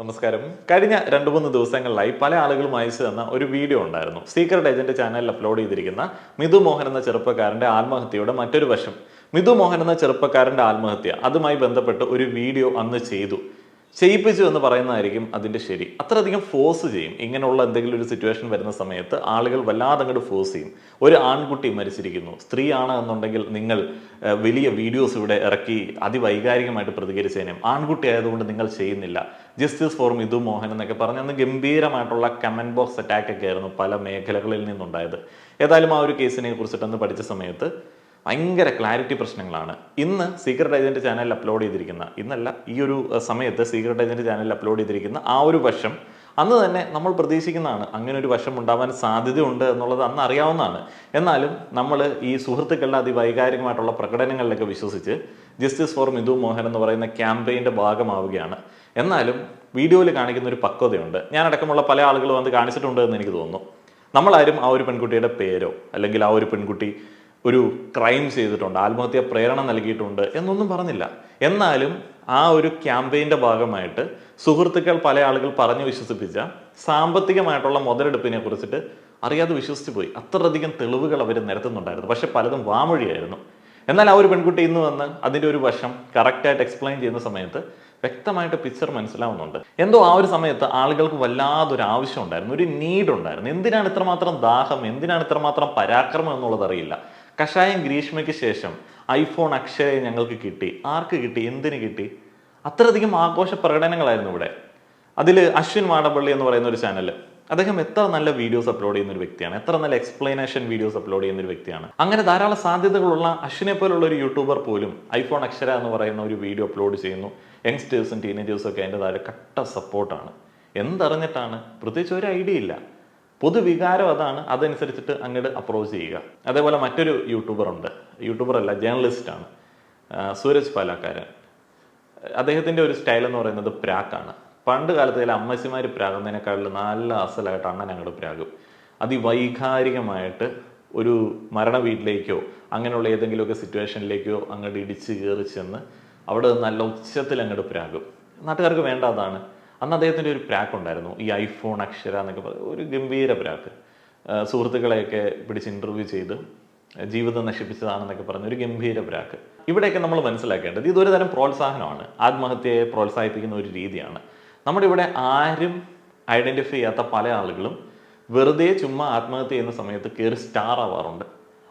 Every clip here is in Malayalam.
നമസ്കാരം. കഴിഞ്ഞ രണ്ട് മൂന്ന് ദിവസങ്ങളിലായി പല ആളുകളും അയച്ചു തന്ന ഒരു വീഡിയോ ഉണ്ടായിരുന്നു. സീക്രട്ട് ഏജന്റ് ചാനലിൽ അപ്ലോഡ് ചെയ്തിരിക്കുന്ന മിഥു മോഹൻ എന്ന ചെറുപ്പക്കാരന്റെ ആത്മഹത്യയുടെ മറ്റൊരു വശം. മിഥു മോഹൻ എന്ന ചെറുപ്പക്കാരന്റെ ആത്മഹത്യ അതുമായി ബന്ധപ്പെട്ട് ഒരു വീഡിയോ അന്ന് ചെയ്തു. ചെയ്യിപ്പിച്ചു എന്ന് പറയുന്നതായിരിക്കും അതിന്റെ ശരി. അത്രയധികം ഫോഴ്സ് ചെയ്യും. ഇങ്ങനെയുള്ള എന്തെങ്കിലും ഒരു സിറ്റുവേഷൻ വരുന്ന സമയത്ത് ആളുകൾ വല്ലാതെ അങ്ങോട്ട് ഫോഴ്സ് ചെയ്യും. ഒരു ആൺകുട്ടി മരിച്ചിരിക്കുന്നു. സ്ത്രീയാണ് എന്നുണ്ടെങ്കിൽ നിങ്ങൾ വലിയ വീഡിയോസ് ഇവിടെ ഇറക്കി അതിവൈകാരികമായിട്ട് പ്രതികരിച്ചതിനും ആൺകുട്ടി ആയതുകൊണ്ട് നിങ്ങൾ ചെയ്യുന്നില്ല. ജസ്റ്റിസ് ഫോർ മിഥു മോഹൻ എന്നൊക്കെ പറഞ്ഞ് അന്ന് ഗംഭീരമായിട്ടുള്ള കമന്റ് ബോക്സ് അറ്റാക്ക് ഒക്കെ ആയിരുന്നു പല മേഖലകളിൽ നിന്നുണ്ടായത്. ഏതായാലും ആ ഒരു കേസിനെ കുറിച്ചിട്ടൊന്ന് പഠിച്ച സമയത്ത് ഭയങ്കര ക്ലാരിറ്റി പ്രശ്നങ്ങളാണ്. ഇന്ന് സീക്രട്ട് ഏജന്റ് ചാനലിൽ അപ്ലോഡ് ചെയ്തിരിക്കുന്ന ഇന്നല്ല ഈ ഒരു സമയത്ത് സീക്രട്ട് ഏജന്റ് ചാനലിൽ അപ്ലോഡ് ചെയ്തിരിക്കുന്ന ആ ഒരു വശം അന്ന് തന്നെ നമ്മൾ പ്രതീക്ഷിക്കുന്നതാണ് അങ്ങനെ ഒരു വശം ഉണ്ടാവാൻ സാധ്യതയുണ്ട് എന്നുള്ളത് അന്ന് അറിയാവുന്നതാണ്. എന്നാലും നമ്മൾ ഈ സുഹൃത്തുക്കളുടെ അതിവൈകാരികമായിട്ടുള്ള പ്രകടനങ്ങളിലൊക്കെ വിശ്വസിച്ച് ജസ്റ്റിസ് ഫോർ മിഥു മോഹൻ എന്ന് പറയുന്ന ക്യാമ്പയിന്റെ ഭാഗമാവുകയാണ്. എന്നാലും വീഡിയോയിൽ കാണിക്കുന്ന ഒരു പക്വതയുണ്ട്. ഞാനടക്കമുള്ള പല ആളുകളും വന്ന് കാണിച്ചിട്ടുണ്ട് എന്ന് എനിക്ക് തോന്നുന്നു. നമ്മളാരും ആ ഒരു പെൺകുട്ടിയുടെ പേരോ അല്ലെങ്കിൽ ആ ഒരു പെൺകുട്ടി ഒരു ക്രൈം ചെയ്തിട്ടുണ്ട് ആത്മഹത്യ പ്രേരണ നൽകിയിട്ടുണ്ട് എന്നൊന്നും പറഞ്ഞില്ല. എന്നാലും ആ ഒരു ക്യാമ്പയിന്റെ ഭാഗമായിട്ട് സുഹൃത്തുക്കൾ പല ആളുകൾ പറഞ്ഞു വിശ്വസിപ്പിച്ച സാമ്പത്തികമായിട്ടുള്ള മുതലെടുപ്പിനെ കുറിച്ചിട്ട് അറിയാതെ വിശ്വസിച്ച് പോയി. അത്രയധികം തെളിവുകൾ അവർ നിരത്തുന്നുണ്ടായിരുന്നു. പക്ഷെ പലതും വാമൊഴിയായിരുന്നു. എന്നാൽ ആ ഒരു പെൺകുട്ടി ഇന്ന് വന്ന് അതിന്റെ ഒരു വശം കറക്റ്റായിട്ട് എക്സ്പ്ലെയിൻ ചെയ്യുന്ന സമയത്ത് വ്യക്തമായിട്ട് പിക്ചർ മനസ്സിലാവുന്നുണ്ട്. എന്തോ ആ ഒരു സമയത്ത് ആളുകൾക്ക് വല്ലാതൊരു ആവശ്യം ഉണ്ടായിരുന്നു. ഒരു നീഡ് ഉണ്ടായിരുന്നു. എന്തിനാണ് ഇത്രമാത്രം ദാഹം? എന്തിനാണ് ഇത്രമാത്രം പരാക്രമം എന്നുള്ളത് അറിയില്ല. കഷായം ഗ്രീഷ്മയ്ക്ക് ശേഷം ഐഫോൺ അക്ഷയ ഞങ്ങൾക്ക് കിട്ടി. ആർക്ക് കിട്ടി? എന്തിന് കിട്ടി? അത്രയധികം ആഘോഷ പ്രകടനങ്ങളായിരുന്നു ഇവിടെ. അതിൽ അശ്വിൻ മാടപ്പള്ളി എന്ന് പറയുന്ന ഒരു ചാനൽ അദ്ദേഹം എത്ര നല്ല വീഡിയോസ് അപ്ലോഡ് ചെയ്യുന്ന ഒരു വ്യക്തിയാണ്. എത്ര നല്ല എക്സ്പ്ലനേഷൻ വീഡിയോസ് അപ്ലോഡ് ചെയ്യുന്ന ഒരു വ്യക്തിയാണ്. അങ്ങനെ ധാരാളം സാധ്യതകളുള്ള അശ്വിനെ പോലുള്ള ഒരു യൂട്യൂബർ പോലും ഐഫോൺ അക്ഷര എന്ന് പറയുന്ന ഒരു വീഡിയോ അപ്ലോഡ് ചെയ്യുന്നു. യങ്സ്റ്റേഴ്സും ടീനേജേഴ്സും ഒക്കെ അതിന്റെ താഴെ കട്ട സപ്പോർട്ടാണ് എന്തറിഞ്ഞിട്ടാണ്? പ്രത്യേകിച്ച് ഒരു ഐഡിയ ഇല്ല. പൊതുവികാരം അതാണ്. അതനുസരിച്ചിട്ട് അങ്ങോട്ട് അപ്രോച്ച് ചെയ്യുക. അതേപോലെ മറ്റൊരു യൂട്യൂബർ ഉണ്ട്. യൂട്യൂബർ അല്ല ജേർണലിസ്റ്റ് ആണ്. സൂരജ് പാലാക്കാരൻ. അദ്ദേഹത്തിന്റെ ഒരു സ്റ്റൈൽ എന്ന് പറയുന്നത് പ്രാക്കാണ് പണ്ട് കാലത്ത് ചില അമ്മച്ചിമാർ പ്രാകുന്നതിനേക്കാളും നല്ല അസലായിട്ട് അണ്ണൻ അങ്ങോട്ട് പ്രാകും അതിവൈകാരികമായിട്ട് ഒരു മരണ വീട്ടിലേക്കോ അങ്ങനെയുള്ള ഏതെങ്കിലുമൊക്കെ സിറ്റുവേഷനിലേക്കോ അങ്ങോട്ട് ഇടിച്ച് കയറി ചെന്ന് അവിടെ നല്ല ഉച്ചത്തിൽ അങ്ങോട്ട് പ്രാകും നാട്ടുകാർക്ക് വേണ്ട അതാണ്. അന്ന് അദ്ദേഹത്തിന്റെ ഒരു പ്രാക്ക് ഉണ്ടായിരുന്നു. ഈ ഐഫോൺ അക്ഷര എന്നൊക്കെ പറയുന്നത് ഒരു ഗംഭീര പ്രാക്ക്. സുഹൃത്തുക്കളെയൊക്കെ പിടിച്ച് ഇന്റർവ്യൂ ചെയ്ത് ജീവിതം നശിപ്പിച്ചതാണെന്നൊക്കെ പറഞ്ഞ ഒരു ഗംഭീര പ്രാക്ക്. ഇവിടെയൊക്കെ നമ്മൾ മനസ്സിലാക്കേണ്ടത് ഇതൊരു തരം പ്രോത്സാഹനമാണ്. ആത്മഹത്യയെ പ്രോത്സാഹിപ്പിക്കുന്ന ഒരു രീതിയാണ്. നമ്മുടെ ഇവിടെ ആരും ഐഡന്റിഫൈ ചെയ്യാത്ത പല ആളുകളും വെറുതെ ചുമ്മാ ആത്മഹത്യ ചെയ്യുന്ന സമയത്ത് കയറി സ്റ്റാർ ആവാറുണ്ട്.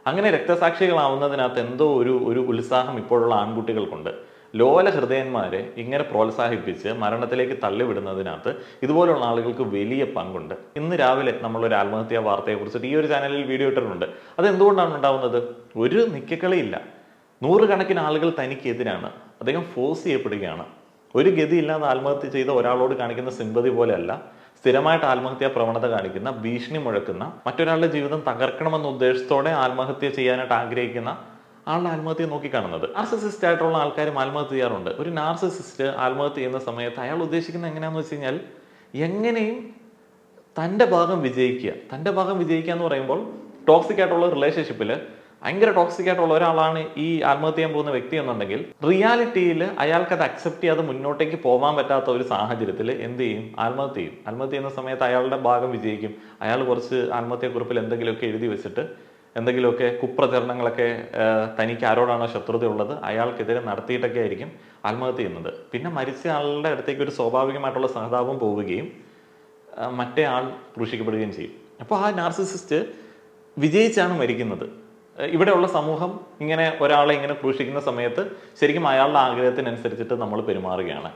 അങ്ങനെ രക്തസാക്ഷികളാവുന്നതിനകത്ത് എന്തോ ഒരു ഒരു ഉത്സാഹം ഇപ്പോഴുള്ള ആൺകുട്ടികൾക്കുണ്ട്. ലോല ഹൃദയന്മാരെ ഇങ്ങനെ പ്രോത്സാഹിപ്പിച്ച് മരണത്തിലേക്ക് തള്ളിവിടുന്നതിനകത്ത് ഇതുപോലുള്ള ആളുകൾക്ക് വലിയ പങ്കുണ്ട്. ഇന്ന് രാവിലെ നമ്മളൊരു ആത്മഹത്യാ വാർത്തയെ കുറിച്ചിട്ട് ഈ ഒരു ചാനലിൽ വീഡിയോ ഇട്ടിട്ടുണ്ട്. അത് എന്തുകൊണ്ടാണ് ഉണ്ടാവുന്നത്? ഒരു നിക്കക്കളിയില്ല. നൂറുകണക്കിന് ആളുകൾ തനിക്കെതിരാണ്. അദ്ദേഹം ഫോഴ്സ് ചെയ്യപ്പെടുകയാണ്. ഒരു ഗതിയില്ലാതെ ആത്മഹത്യ ചെയ്ത ഒരാളോട് കാണിക്കുന്ന സിമ്പതി പോലെയല്ല സ്ഥിരമായിട്ട് ആത്മഹത്യാ പ്രവണത കാണിക്കുന്ന ഭീഷണി മുഴക്കുന്ന മറ്റൊരാളുടെ ജീവിതം തകർക്കണമെന്ന ഉദ്ദേശത്തോടെ ആത്മഹത്യ ചെയ്യാനായിട്ട് ആഗ്രഹിക്കുന്ന ആളുടെ ആത്മഹത്യ നോക്കിക്കാണുന്നത്. നാർസിസിസ്റ്റ് ആയിട്ടുള്ള ആൾക്കാരും ആത്മഹത്യ ചെയ്യാറുണ്ട്. ഒരു നാർസിസിസ്റ്റ് ആത്മഹത്യ ചെയ്യുന്ന സമയത്ത് അയാൾ ഉദ്ദേശിക്കുന്നത് എങ്ങനെയാണെന്ന് വെച്ച് കഴിഞ്ഞാൽ എങ്ങനെയും തന്റെ ഭാഗം വിജയിക്കുക. തന്റെ ഭാഗം വിജയിക്കുക എന്ന് പറയുമ്പോൾ ടോക്സിക് ആയിട്ടുള്ള റിലേഷൻഷിപ്പിൽ ഭയങ്കര ടോക്സിക് ആയിട്ടുള്ള ഒരാളാണ് ഈ ആത്മഹത്യ ചെയ്യാൻ പോകുന്ന വ്യക്തി എന്നുണ്ടെങ്കിൽ റിയാലിറ്റിയിൽ അയാൾക്ക് അത് അക്സെപ്റ്റ് ചെയ്യാതെ മുന്നോട്ടേക്ക് പോകാൻ പറ്റാത്ത ഒരു സാഹചര്യത്തിൽ എന്ത് ചെയ്യും? ആത്മഹത്യ ചെയ്യും. ആത്മഹത്യ ചെയ്യുന്ന സമയത്ത് അയാളുടെ ഭാഗം വിജയിക്കും. അയാൾ കുറച്ച് ആത്മഹത്യക്കുറിപ്പിൽ എന്തെങ്കിലുമൊക്കെ എഴുതി വെച്ചിട്ട് എന്തെങ്കിലുമൊക്കെ കുപ്രചരണങ്ങളൊക്കെ തനിക്ക് ആരോടാണോ ശത്രുതയുള്ളത് അയാൾക്കെതിരെ നടത്തിയിട്ടൊക്കെ ആയിരിക്കും ആത്മഹത്യ ചെയ്യുന്നത്. പിന്നെ മരിച്ച ആളുടെ അടുത്തേക്ക് ഒരു സ്വാഭാവികമായിട്ടുള്ള സഹതാപം പോവുകയും മറ്റേ ആൾ ക്രൂശിക്കപ്പെടുകയും ചെയ്യും. അപ്പോൾ ആ നാർസിസിസ്റ്റ് വിജയിച്ചാണ് മരിക്കുന്നത്. ഇവിടെയുള്ള സമൂഹം ഇങ്ങനെ ഒരാളെ ഇങ്ങനെ ക്രൂശിക്കുന്ന സമയത്ത് ശരിക്കും അയാളുടെ ആഗ്രഹത്തിനനുസരിച്ചിട്ട് നമ്മൾ പെരുമാറുകയാണ്.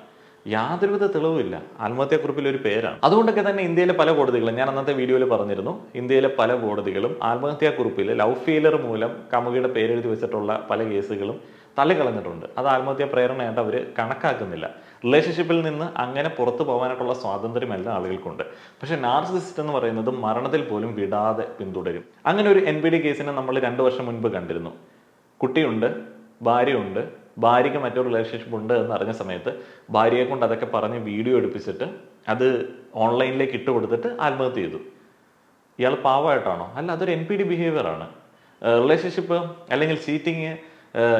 യാതൊരുവിധ തെളിവുമില്ല. ആത്മഹത്യാക്കുറിപ്പിൽ ഒരു പേരാണ്. അതുകൊണ്ടൊക്കെ തന്നെ ഇന്ത്യയിലെ പല കോടതികളും ഞാൻ അന്നത്തെ വീഡിയോയിൽ പറഞ്ഞിരുന്നു ഇന്ത്യയിലെ പല കോടതികളും ആത്മഹത്യാക്കുറിപ്പിൽ ലവ് ഫീലർ മൂലം കമുകിയുടെ പേരെഴുതി വെച്ചിട്ടുള്ള പല കേസുകളും തള്ളിക്കളഞ്ഞിട്ടുണ്ട്. അത് ആത്മഹത്യാ പ്രേരണയായിട്ട് അവർ കണക്കാക്കുന്നില്ല. റിലേഷൻഷിപ്പിൽ നിന്ന് അങ്ങനെ പുറത്തു പോകാനായിട്ടുള്ള സ്വാതന്ത്ര്യം എല്ലാ ആളുകൾക്കുണ്ട്. പക്ഷെ നാർസിസിസ്റ്റ് എന്ന് പറയുന്നത് മരണത്തിൽ പോലും വിടാതെ പിന്തുടരും. അങ്ങനെ ഒരു എൻ പി ഡി കേസിനെ നമ്മൾ രണ്ട് വർഷം മുൻപ് കണ്ടിരുന്നു. കുട്ടിയുണ്ട് ഭാര്യയുണ്ട് ഭാര്യയ്ക്ക് മറ്റൊരു റിലേഷൻഷിപ്പ് ഉണ്ട് എന്ന് അറിഞ്ഞ സമയത്ത് ഭാര്യയെ കൊണ്ട് അതൊക്കെ പറഞ്ഞ് വീഡിയോ എടുപ്പിച്ചിട്ട് അത് ഓൺലൈനിലേക്ക് ഇട്ട് കൊടുത്തിട്ട് ആത്മഹത്യ ചെയ്തു. ഇയാൾ പാവമായിട്ടാണോ? അല്ല അതൊരു എൻ പി ഡി ബിഹേവിയർ ആണ്. റിലേഷൻഷിപ്പ് അല്ലെങ്കിൽ ചീറ്റിങ്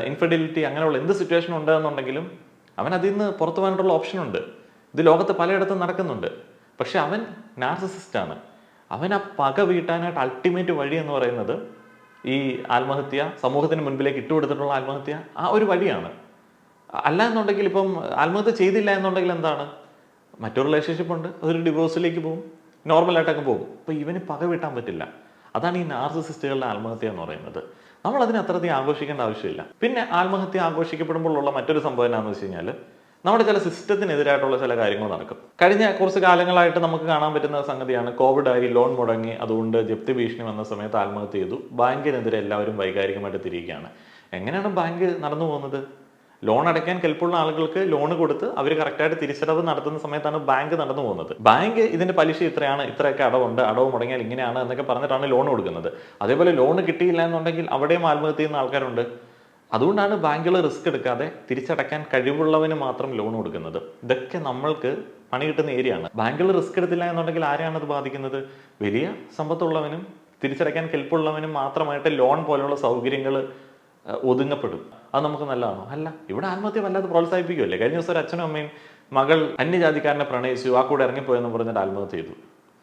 ഇൻഫെഡിലിറ്റി അങ്ങനെയുള്ള എന്ത് സിറ്റുവേഷൻ ഉണ്ടെന്നുണ്ടെങ്കിലും അവൻ അതിൽ നിന്ന് പുറത്തു പോകാനായിട്ടുള്ള ഓപ്ഷൻ ഉണ്ട്. ഇത് ലോകത്ത് പലയിടത്തും നടക്കുന്നുണ്ട്. പക്ഷെ അവൻ നാർസിസിസ്റ്റാണ് അവൻ ആ പക വീട്ടാനായിട്ട് അൾട്ടിമേറ്റ് വഴി എന്ന് പറയുന്നത് ഈ ആത്മഹത്യ സമൂഹത്തിന് മുൻപിലേക്ക് ഇട്ടുകൊടുത്തിട്ടുള്ള ആത്മഹത്യ ആ ഒരു വഴിയാണ്. അല്ല എന്നുണ്ടെങ്കിൽ ഇപ്പം ആത്മഹത്യ ചെയ്തില്ല എന്നുണ്ടെങ്കിൽ എന്താണ്? മറ്റൊരു റിലേഷൻഷിപ്പ് ഉണ്ട്. അതൊരു ഡിവോഴ്സിലേക്ക് പോകും. നോർമലായിട്ടൊക്കെ പോകും. അപ്പോൾ ഇവന് പക വീട്ടാൻ പറ്റില്ല. അതാണ് ഈ നാർസിസിസ്റ്റുകളുടെ ആത്മഹത്യ എന്ന് പറയുന്നത്. നമ്മൾ അതിനെ അത്രയധികം ആഘോഷിക്കേണ്ട ആവശ്യമില്ല. പിന്നെ ആത്മഹത്യ ആഘോഷിക്കപ്പെടുമ്പോഴുള്ള മറ്റൊരു സംഭവം എന്താണെന്ന് വെച്ച് കഴിഞ്ഞാൽ നമ്മുടെ ചില സിസ്റ്റത്തിനെതിരായിട്ടുള്ള ചില കാര്യങ്ങൾ നടക്കും. കഴിഞ്ഞ കുറച്ച് കാലങ്ങളായിട്ട് നമുക്ക് കാണാൻ പറ്റുന്ന സംഗതിയാണ്. കോവിഡായി ലോൺ മുടങ്ങി അതുകൊണ്ട് ജപ്തി ഭീഷണി വന്ന സമയത്ത് ആത്മഹത്യ ചെയ്തു. ബാങ്കിനെതിരെ എല്ലാവരും വൈകാരികമായിട്ട് തിരിയുകയാണ്. എങ്ങനെയാണ് ബാങ്ക് നടന്നു പോകുന്നത്? ലോൺ അടയ്ക്കാൻ കെൽപ്പുള്ള ആളുകൾക്ക് ലോൺ കൊടുത്ത് അവർ കറക്റ്റായിട്ട് തിരിച്ചടവ് നടത്തുന്ന സമയത്താണ് ബാങ്ക് നടന്നു പോകുന്നത്. ബാങ്ക് ഇതിന്റെ പലിശ ഇത്രയാണ് ഇത്രയൊക്കെ അടവുണ്ട് അടവ് മുടങ്ങിയാൽ ഇങ്ങനെയാണ് എന്നൊക്കെ പറഞ്ഞിട്ടാണ് ലോൺ കൊടുക്കുന്നത്. അതേപോലെ ലോൺ കിട്ടിയില്ല എന്നുണ്ടെങ്കിൽ അവിടെയും ആത്മഹത്യ ചെയ്യുന്ന ആൾക്കാരുണ്ട്. അതുകൊണ്ടാണ് ബാങ്കുകൾ റിസ്ക് എടുക്കാതെ തിരിച്ചടയ്ക്കാൻ കഴിവുള്ളവന് മാത്രം ലോൺ കൊടുക്കുന്നത്. ഇതൊക്കെ നമ്മൾക്ക് പണി കിട്ടുന്ന ഏരിയയാണ് ബാങ്കുകൾ റിസ്ക് എടുത്തില്ല എന്നുണ്ടെങ്കിൽ ആരെയാണ് അത് ബാധിക്കുന്നത്? വലിയ സമ്പത്തുള്ളവനും തിരിച്ചടയ്ക്കാൻ കെൽപ്പുള്ളവനും മാത്രമായിട്ട് ലോൺ പോലുള്ള സൗകര്യങ്ങൾ ഒതുങ്ങപ്പെടും. അത് നമുക്ക് നല്ലതാണോ? അല്ല. ഇവിടെ ആത്മഹത്യ വല്ലാതെ പ്രോത്സാഹിപ്പിക്കുമല്ലേ കഴിഞ്ഞ ദിവസം ഒരു അച്ഛനും അമ്മയും മകൾ അന്യജാതിക്കാരനെ പ്രണയിച്ചു. ആ കൂടെ ഇറങ്ങിപ്പോയെന്ന് പറഞ്ഞിട്ട് ആത്മഹത്യ ചെയ്തു.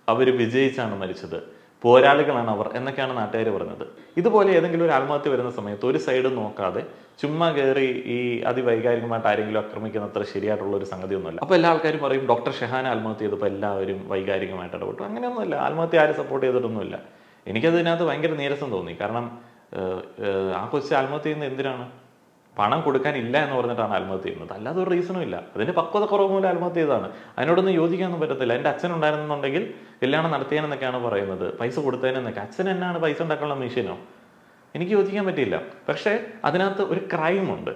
അവർ വിജയിച്ചാണ് മരിച്ചത്. പോരാളികളാണ് അവർ എന്നൊക്കെയാണ് നാട്ടുകാർ പറഞ്ഞത്. ഇതുപോലെ ഏതെങ്കിലും ഒരു ആത്മഹത്യ വരുന്ന സമയത്ത് ഒരു സൈഡ് നോക്കാതെ ചുമ്മാ കയറി ഈ അതിവൈകാരികമായിട്ട് ആരെങ്കിലും ആക്രമിക്കുന്ന അത്ര ശരിയായിട്ടുള്ള ഒരു സംഗതിയൊന്നുമല്ല. അപ്പോൾ എല്ലാ ആൾക്കാരും പറയും ഡോക്ടർ ഷെഹാൻ ആത്മഹത്യ ചെയ്തപ്പോൾ എല്ലാവരും വൈകാരികമായിട്ട് ഇടപെട്ടു. അങ്ങനെയൊന്നുമില്ല. ആത്മഹത്യ ആരും സപ്പോർട്ട് ചെയ്തിട്ടൊന്നുമില്ല. എനിക്കതിനകത്ത് ഭയങ്കര നീരസം തോന്നി. കാരണം ആ കൊച്ചു ആത്മഹത്യ ചെയ്യുന്നത് എന്തിനാണ്? പണം കൊടുക്കാൻ ഇല്ല എന്ന് പറഞ്ഞിട്ടാണ് ആത്മഹത്യ ചെയ്യുന്നത്. അല്ലാതെ ഒരു റീസണും ഇല്ല. അതിന്റെ പക്വത കുറവ് മൂലം ആത്മഹത്യ ചെയ്തതാണ്. അതിനോടൊന്നും യോജിക്കാനൊന്നും പറ്റത്തില്ല. എന്റെ അച്ഛൻ ഉണ്ടായിരുന്നുണ്ടെങ്കിൽ കല്യാണം നടത്തിയെന്നൊക്കെയാണ് പറയുന്നത്. പൈസ കൊടുത്തതിനെന്നൊക്കെ അച്ഛൻ എന്നാണ് പൈസ ഉണ്ടാക്കാനുള്ള മെഷീനോ? എനിക്ക് യോജിക്കാൻ പറ്റിയില്ല. പക്ഷേ അതിനകത്ത് ഒരു ക്രൈമുണ്ട്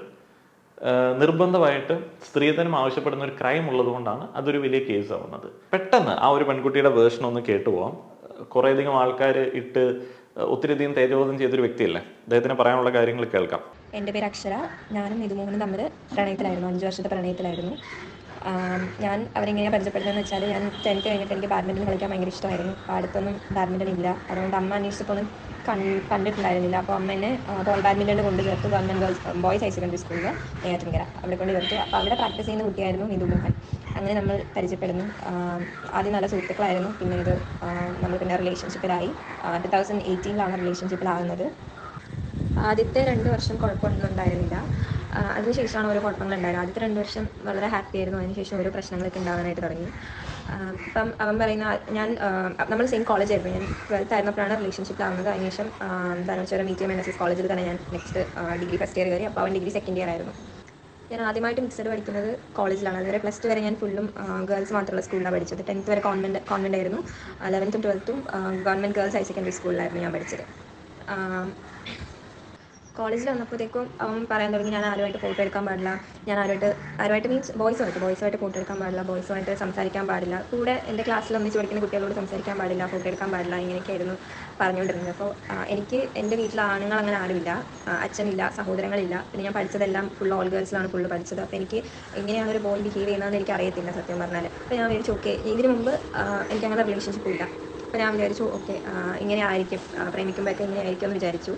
നിർബന്ധമായിട്ട് സ്ത്രീധനം ആവശ്യപ്പെടുന്ന ഒരു ക്രൈം ഉള്ളതുകൊണ്ടാണ് അതൊരു വലിയ കേസ് ആവുന്നത്. പെട്ടെന്ന് ആ ഒരു പെൺകുട്ടിയുടെ വേർഷൻ ഒന്ന് കേട്ടുപോകാം കുറേയധികം ആൾക്കാർ ഇട്ട് ഒത്തിരിയധികം തേജോധം ചെയ്തൊരു വ്യക്തിയല്ലേ? അദ്ദേഹത്തിന് പറയാനുള്ള കാര്യങ്ങൾ കേൾക്കാം. എന്റെ പേര് അക്ഷര. ഞാനും നിതുമോഹനും തമ്മിൽ പ്രണയത്തിലായിരുന്നു. അഞ്ച് വർഷത്തെ പ്രണയത്തിലായിരുന്നു. ഞാൻ അവരെങ്ങനെയാണ് പരിചയപ്പെടുന്നതെന്ന് വെച്ചാൽ ഞാൻ ടെൻത്ത് കഴിഞ്ഞിട്ട് എനിക്ക് ബാഡ്മിന്റൺ കളിക്കാൻ ഭയങ്കര ഇഷ്ടമായിരുന്നു. അപ്പോൾ അടുത്തൊന്നും ബാഡ്മിന്റൺ ഇല്ല. അതുകൊണ്ട് അമ്മ കൺ കണ്ടിട്ടുണ്ടായിരുന്നില്ല. അപ്പോൾ അമ്മ എന്നെ ബോൾ ബാഡ്മിന്റണിൽ കൊണ്ട് ചേർത്തു government girls boys higher secondary സ്കൂളിൽ നെയ്യാറ്റിൻകര അവിടെ കൊണ്ട് ചേർത്തു. അപ്പോൾ അവിടെ പ്രാക്ടീസ് ചെയ്യുന്ന കുട്ടിയായിരുന്നു നിതുമോഹൻ അങ്ങനെ നമ്മൾ പരിചയപ്പെടുന്നു. ആദ്യം നല്ല സുഹൃത്തുക്കളായിരുന്നു. പിന്നെ ഇത് നമ്മൾ പിന്നെ റിലേഷൻഷിപ്പിലായി ടു തൗസൻഡ് എയ്റ്റീനിലാണ് റിലേഷൻഷിപ്പിലാകുന്നത് ആദ്യത്തെ രണ്ട് വർഷം കുഴപ്പമൊന്നും ഉണ്ടായിരുന്നില്ല. അതിനുശേഷമാണ് ഓരോ കുഴപ്പങ്ങൾ ഉണ്ടായത്. ആദ്യത്തെ രണ്ട് വർഷം വളരെ ഹാപ്പി ആയിരുന്നു. അതിനുശേഷം ഓരോ പ്രശ്നങ്ങളൊക്കെ ഉണ്ടാകാനായിട്ട് തുടങ്ങി. അപ്പം അവൻ പറയുന്ന ഞാൻ നമ്മൾ സെയിം കോളേജ് ആയിരുന്നു. ഞാൻ ട്വൽത്ത് ആയിരുന്നപ്പോഴാണ് റിലേഷൻഷിപ്പ് ആവുന്നത്. അതിനുശേഷം വെച്ചാൽ meet M N S S കോളേജിൽ തന്നെ ഞാൻ നെക്സ്റ്റ് ഡിഗ്രി ഫസ്റ്റ് ഇയർ കയറി. അപ്പോൾ അവൻ ഡിഗ്രി സെക്കൻഡ് ഇയർ ആയിരുന്നു. ഞാൻ ആദ്യമായിട്ട് മിക്സഡ് പഠിക്കുന്നത് കോളേജിലാണ് അതുവരെ പ്ലസ് ടു വരെ ഞാൻ ഫുള്ളും ഗേൾസ് മാത്രമുള്ള സ്കൂളിലാണ് പഠിച്ചത്. ടെൻത്ത് വരെ കോൺവെന്റ് കോൺവെന്റ് ആയിരുന്നു. ലെവൻത്തും ട്വൽത്തും ഗവൺമെന്റ് ഗേൾസ് ഹയർ സെക്കൻഡറി സ്കൂളിലായിരുന്നു ഞാൻ പഠിച്ചത്. കോളേജിൽ വന്നപ്പോഴത്തേക്കും അവൻ പറയാൻ തുടങ്ങി ഞാൻ ആരുമായിട്ട് ഫോട്ടോ എടുക്കാൻ പാടില്ല. ഞാൻ ആരുമായിട്ട് ആരുമായിട്ട് മീൻസ് ബോയ്സ് ആയിട്ട് ബോയ്സ് ആയിട്ട് ഫോട്ടോ എടുക്കാൻ പാടില്ല. ബോയ്സുമായിട്ട് സംസാരിക്കാൻ പാടില്ല. കൂടെ എന്റെ ക്ലാസ്സിൽ ഒന്നിച്ച് പഠിക്കുന്ന കുട്ടികളോട് സംസാരിക്കാൻ പാടില്ല ഫോട്ടോ എടുക്കാൻ പാടില്ല ഇങ്ങനെയൊക്കെയായിരുന്നു പറഞ്ഞുകൊണ്ടിരുന്നത്. അപ്പോൾ എനിക്ക് എന്റെ വീട്ടിൽ ആണുങ്ങൾ അങ്ങനെ ആരുമില്ല. അച്ഛനില്ല സഹോദരങ്ങളില്ല. പിന്നെ ഞാൻ പഠിച്ചതെല്ലാം ഫുൾ ഓൾ ഗേൾസിലാണ് ഫുള്ള് പഠിച്ചത്. അപ്പോൾ എനിക്ക് എങ്ങനെയാണ് ഒരു ബോയ് ബിഹേവ് ചെയ്യുന്നതെന്ന് എനിക്ക് അറിയത്തില്ല സത്യം പറഞ്ഞാൽ അപ്പോൾ ഞാൻ വിചാരിച്ചു ഓക്കെ ഇതിനു മുമ്പ് എനിക്ക് അങ്ങനെ റിലേഷൻഷിപ്പ് ഇല്ല. അപ്പോൾ ഞാൻ വിചാരിച്ചു ഓക്കെ ഇങ്ങനെ ആയിരിക്കും. പ്രേമിക്കുമ്പോഴൊക്കെ ഇങ്ങനെ ആയിരിക്കും എന്ന് വിചാരിച്ചു.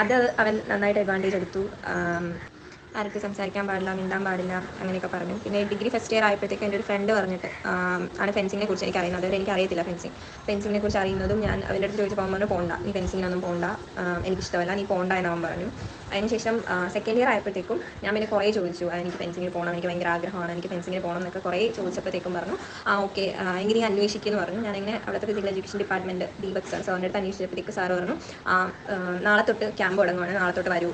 അത് അവൻ നന്നായിട്ട് അഡ്വാന്റേജ് എടുത്തു. ആർക്ക് സംസാരിക്കാൻ പാടില്ല മിണ്ടാൻ പാടില്ല അങ്ങനെയൊക്കെ പറഞ്ഞു. പിന്നെ ഡിഗ്രി ഫസ്റ്റ് ഇയർ ആയപ്പോഴത്തേക്കും എന്റെ ഒരു ഫ്രണ്ട് പറഞ്ഞിട്ട് ആണ് ഫെൻസിങ്ങിനെ കുറിച്ച് എനിക്ക് അറിയുന്നത് അതുവരെ എനിക്ക് അറിയത്തില്ല ഫെൻസിങ് ഫെൻസിങ്ങിനെ കുറിച്ച് അറിയുന്നതും ഞാൻ അവന്റെ അടുത്ത് ചോദിച്ചപ്പോൾ അവൻ പറഞ്ഞു നീ ഫെൻസിങ്ങിനൊന്നും പോണ്ട. എനിക്കിഷ്ടമല്ല നീ പോണ്ട എന്ന് അവൻ പറഞ്ഞു. അതിനുശേഷം സെക്കൻഡ് ഇയർ ആയപ്പോഴത്തേക്കും ഞാൻ പിന്നെ കുറേ ചോദിച്ചു. എനിക്ക് ഫെൻസിങ്ങിന് പോകണം എനിക്ക് ഭയങ്കര ആഗ്രഹമാണ് എനിക്ക് ഫെൻസിങ്ങിന് പോകണം എന്നൊക്കെ കുറേ ചോദിച്ചപ്പോഴത്തേക്കും പറഞ്ഞു ആ ഓക്കെ എങ്കിൽ നീ അന്വേഷിക്കുമെന്ന് പറഞ്ഞു. ഞാനിങ്ങനെ അവിടുത്തെ physical education department Deepak sir സാറിന്റെ അടുത്ത് അന്വേഷിച്ചപ്പോഴത്തേക്ക് സാർ പറഞ്ഞു നാളെ തൊട്ട് ക്യാമ്പ് തുടങ്ങുവാണ് നാളെ തൊട്ട് വരൂ.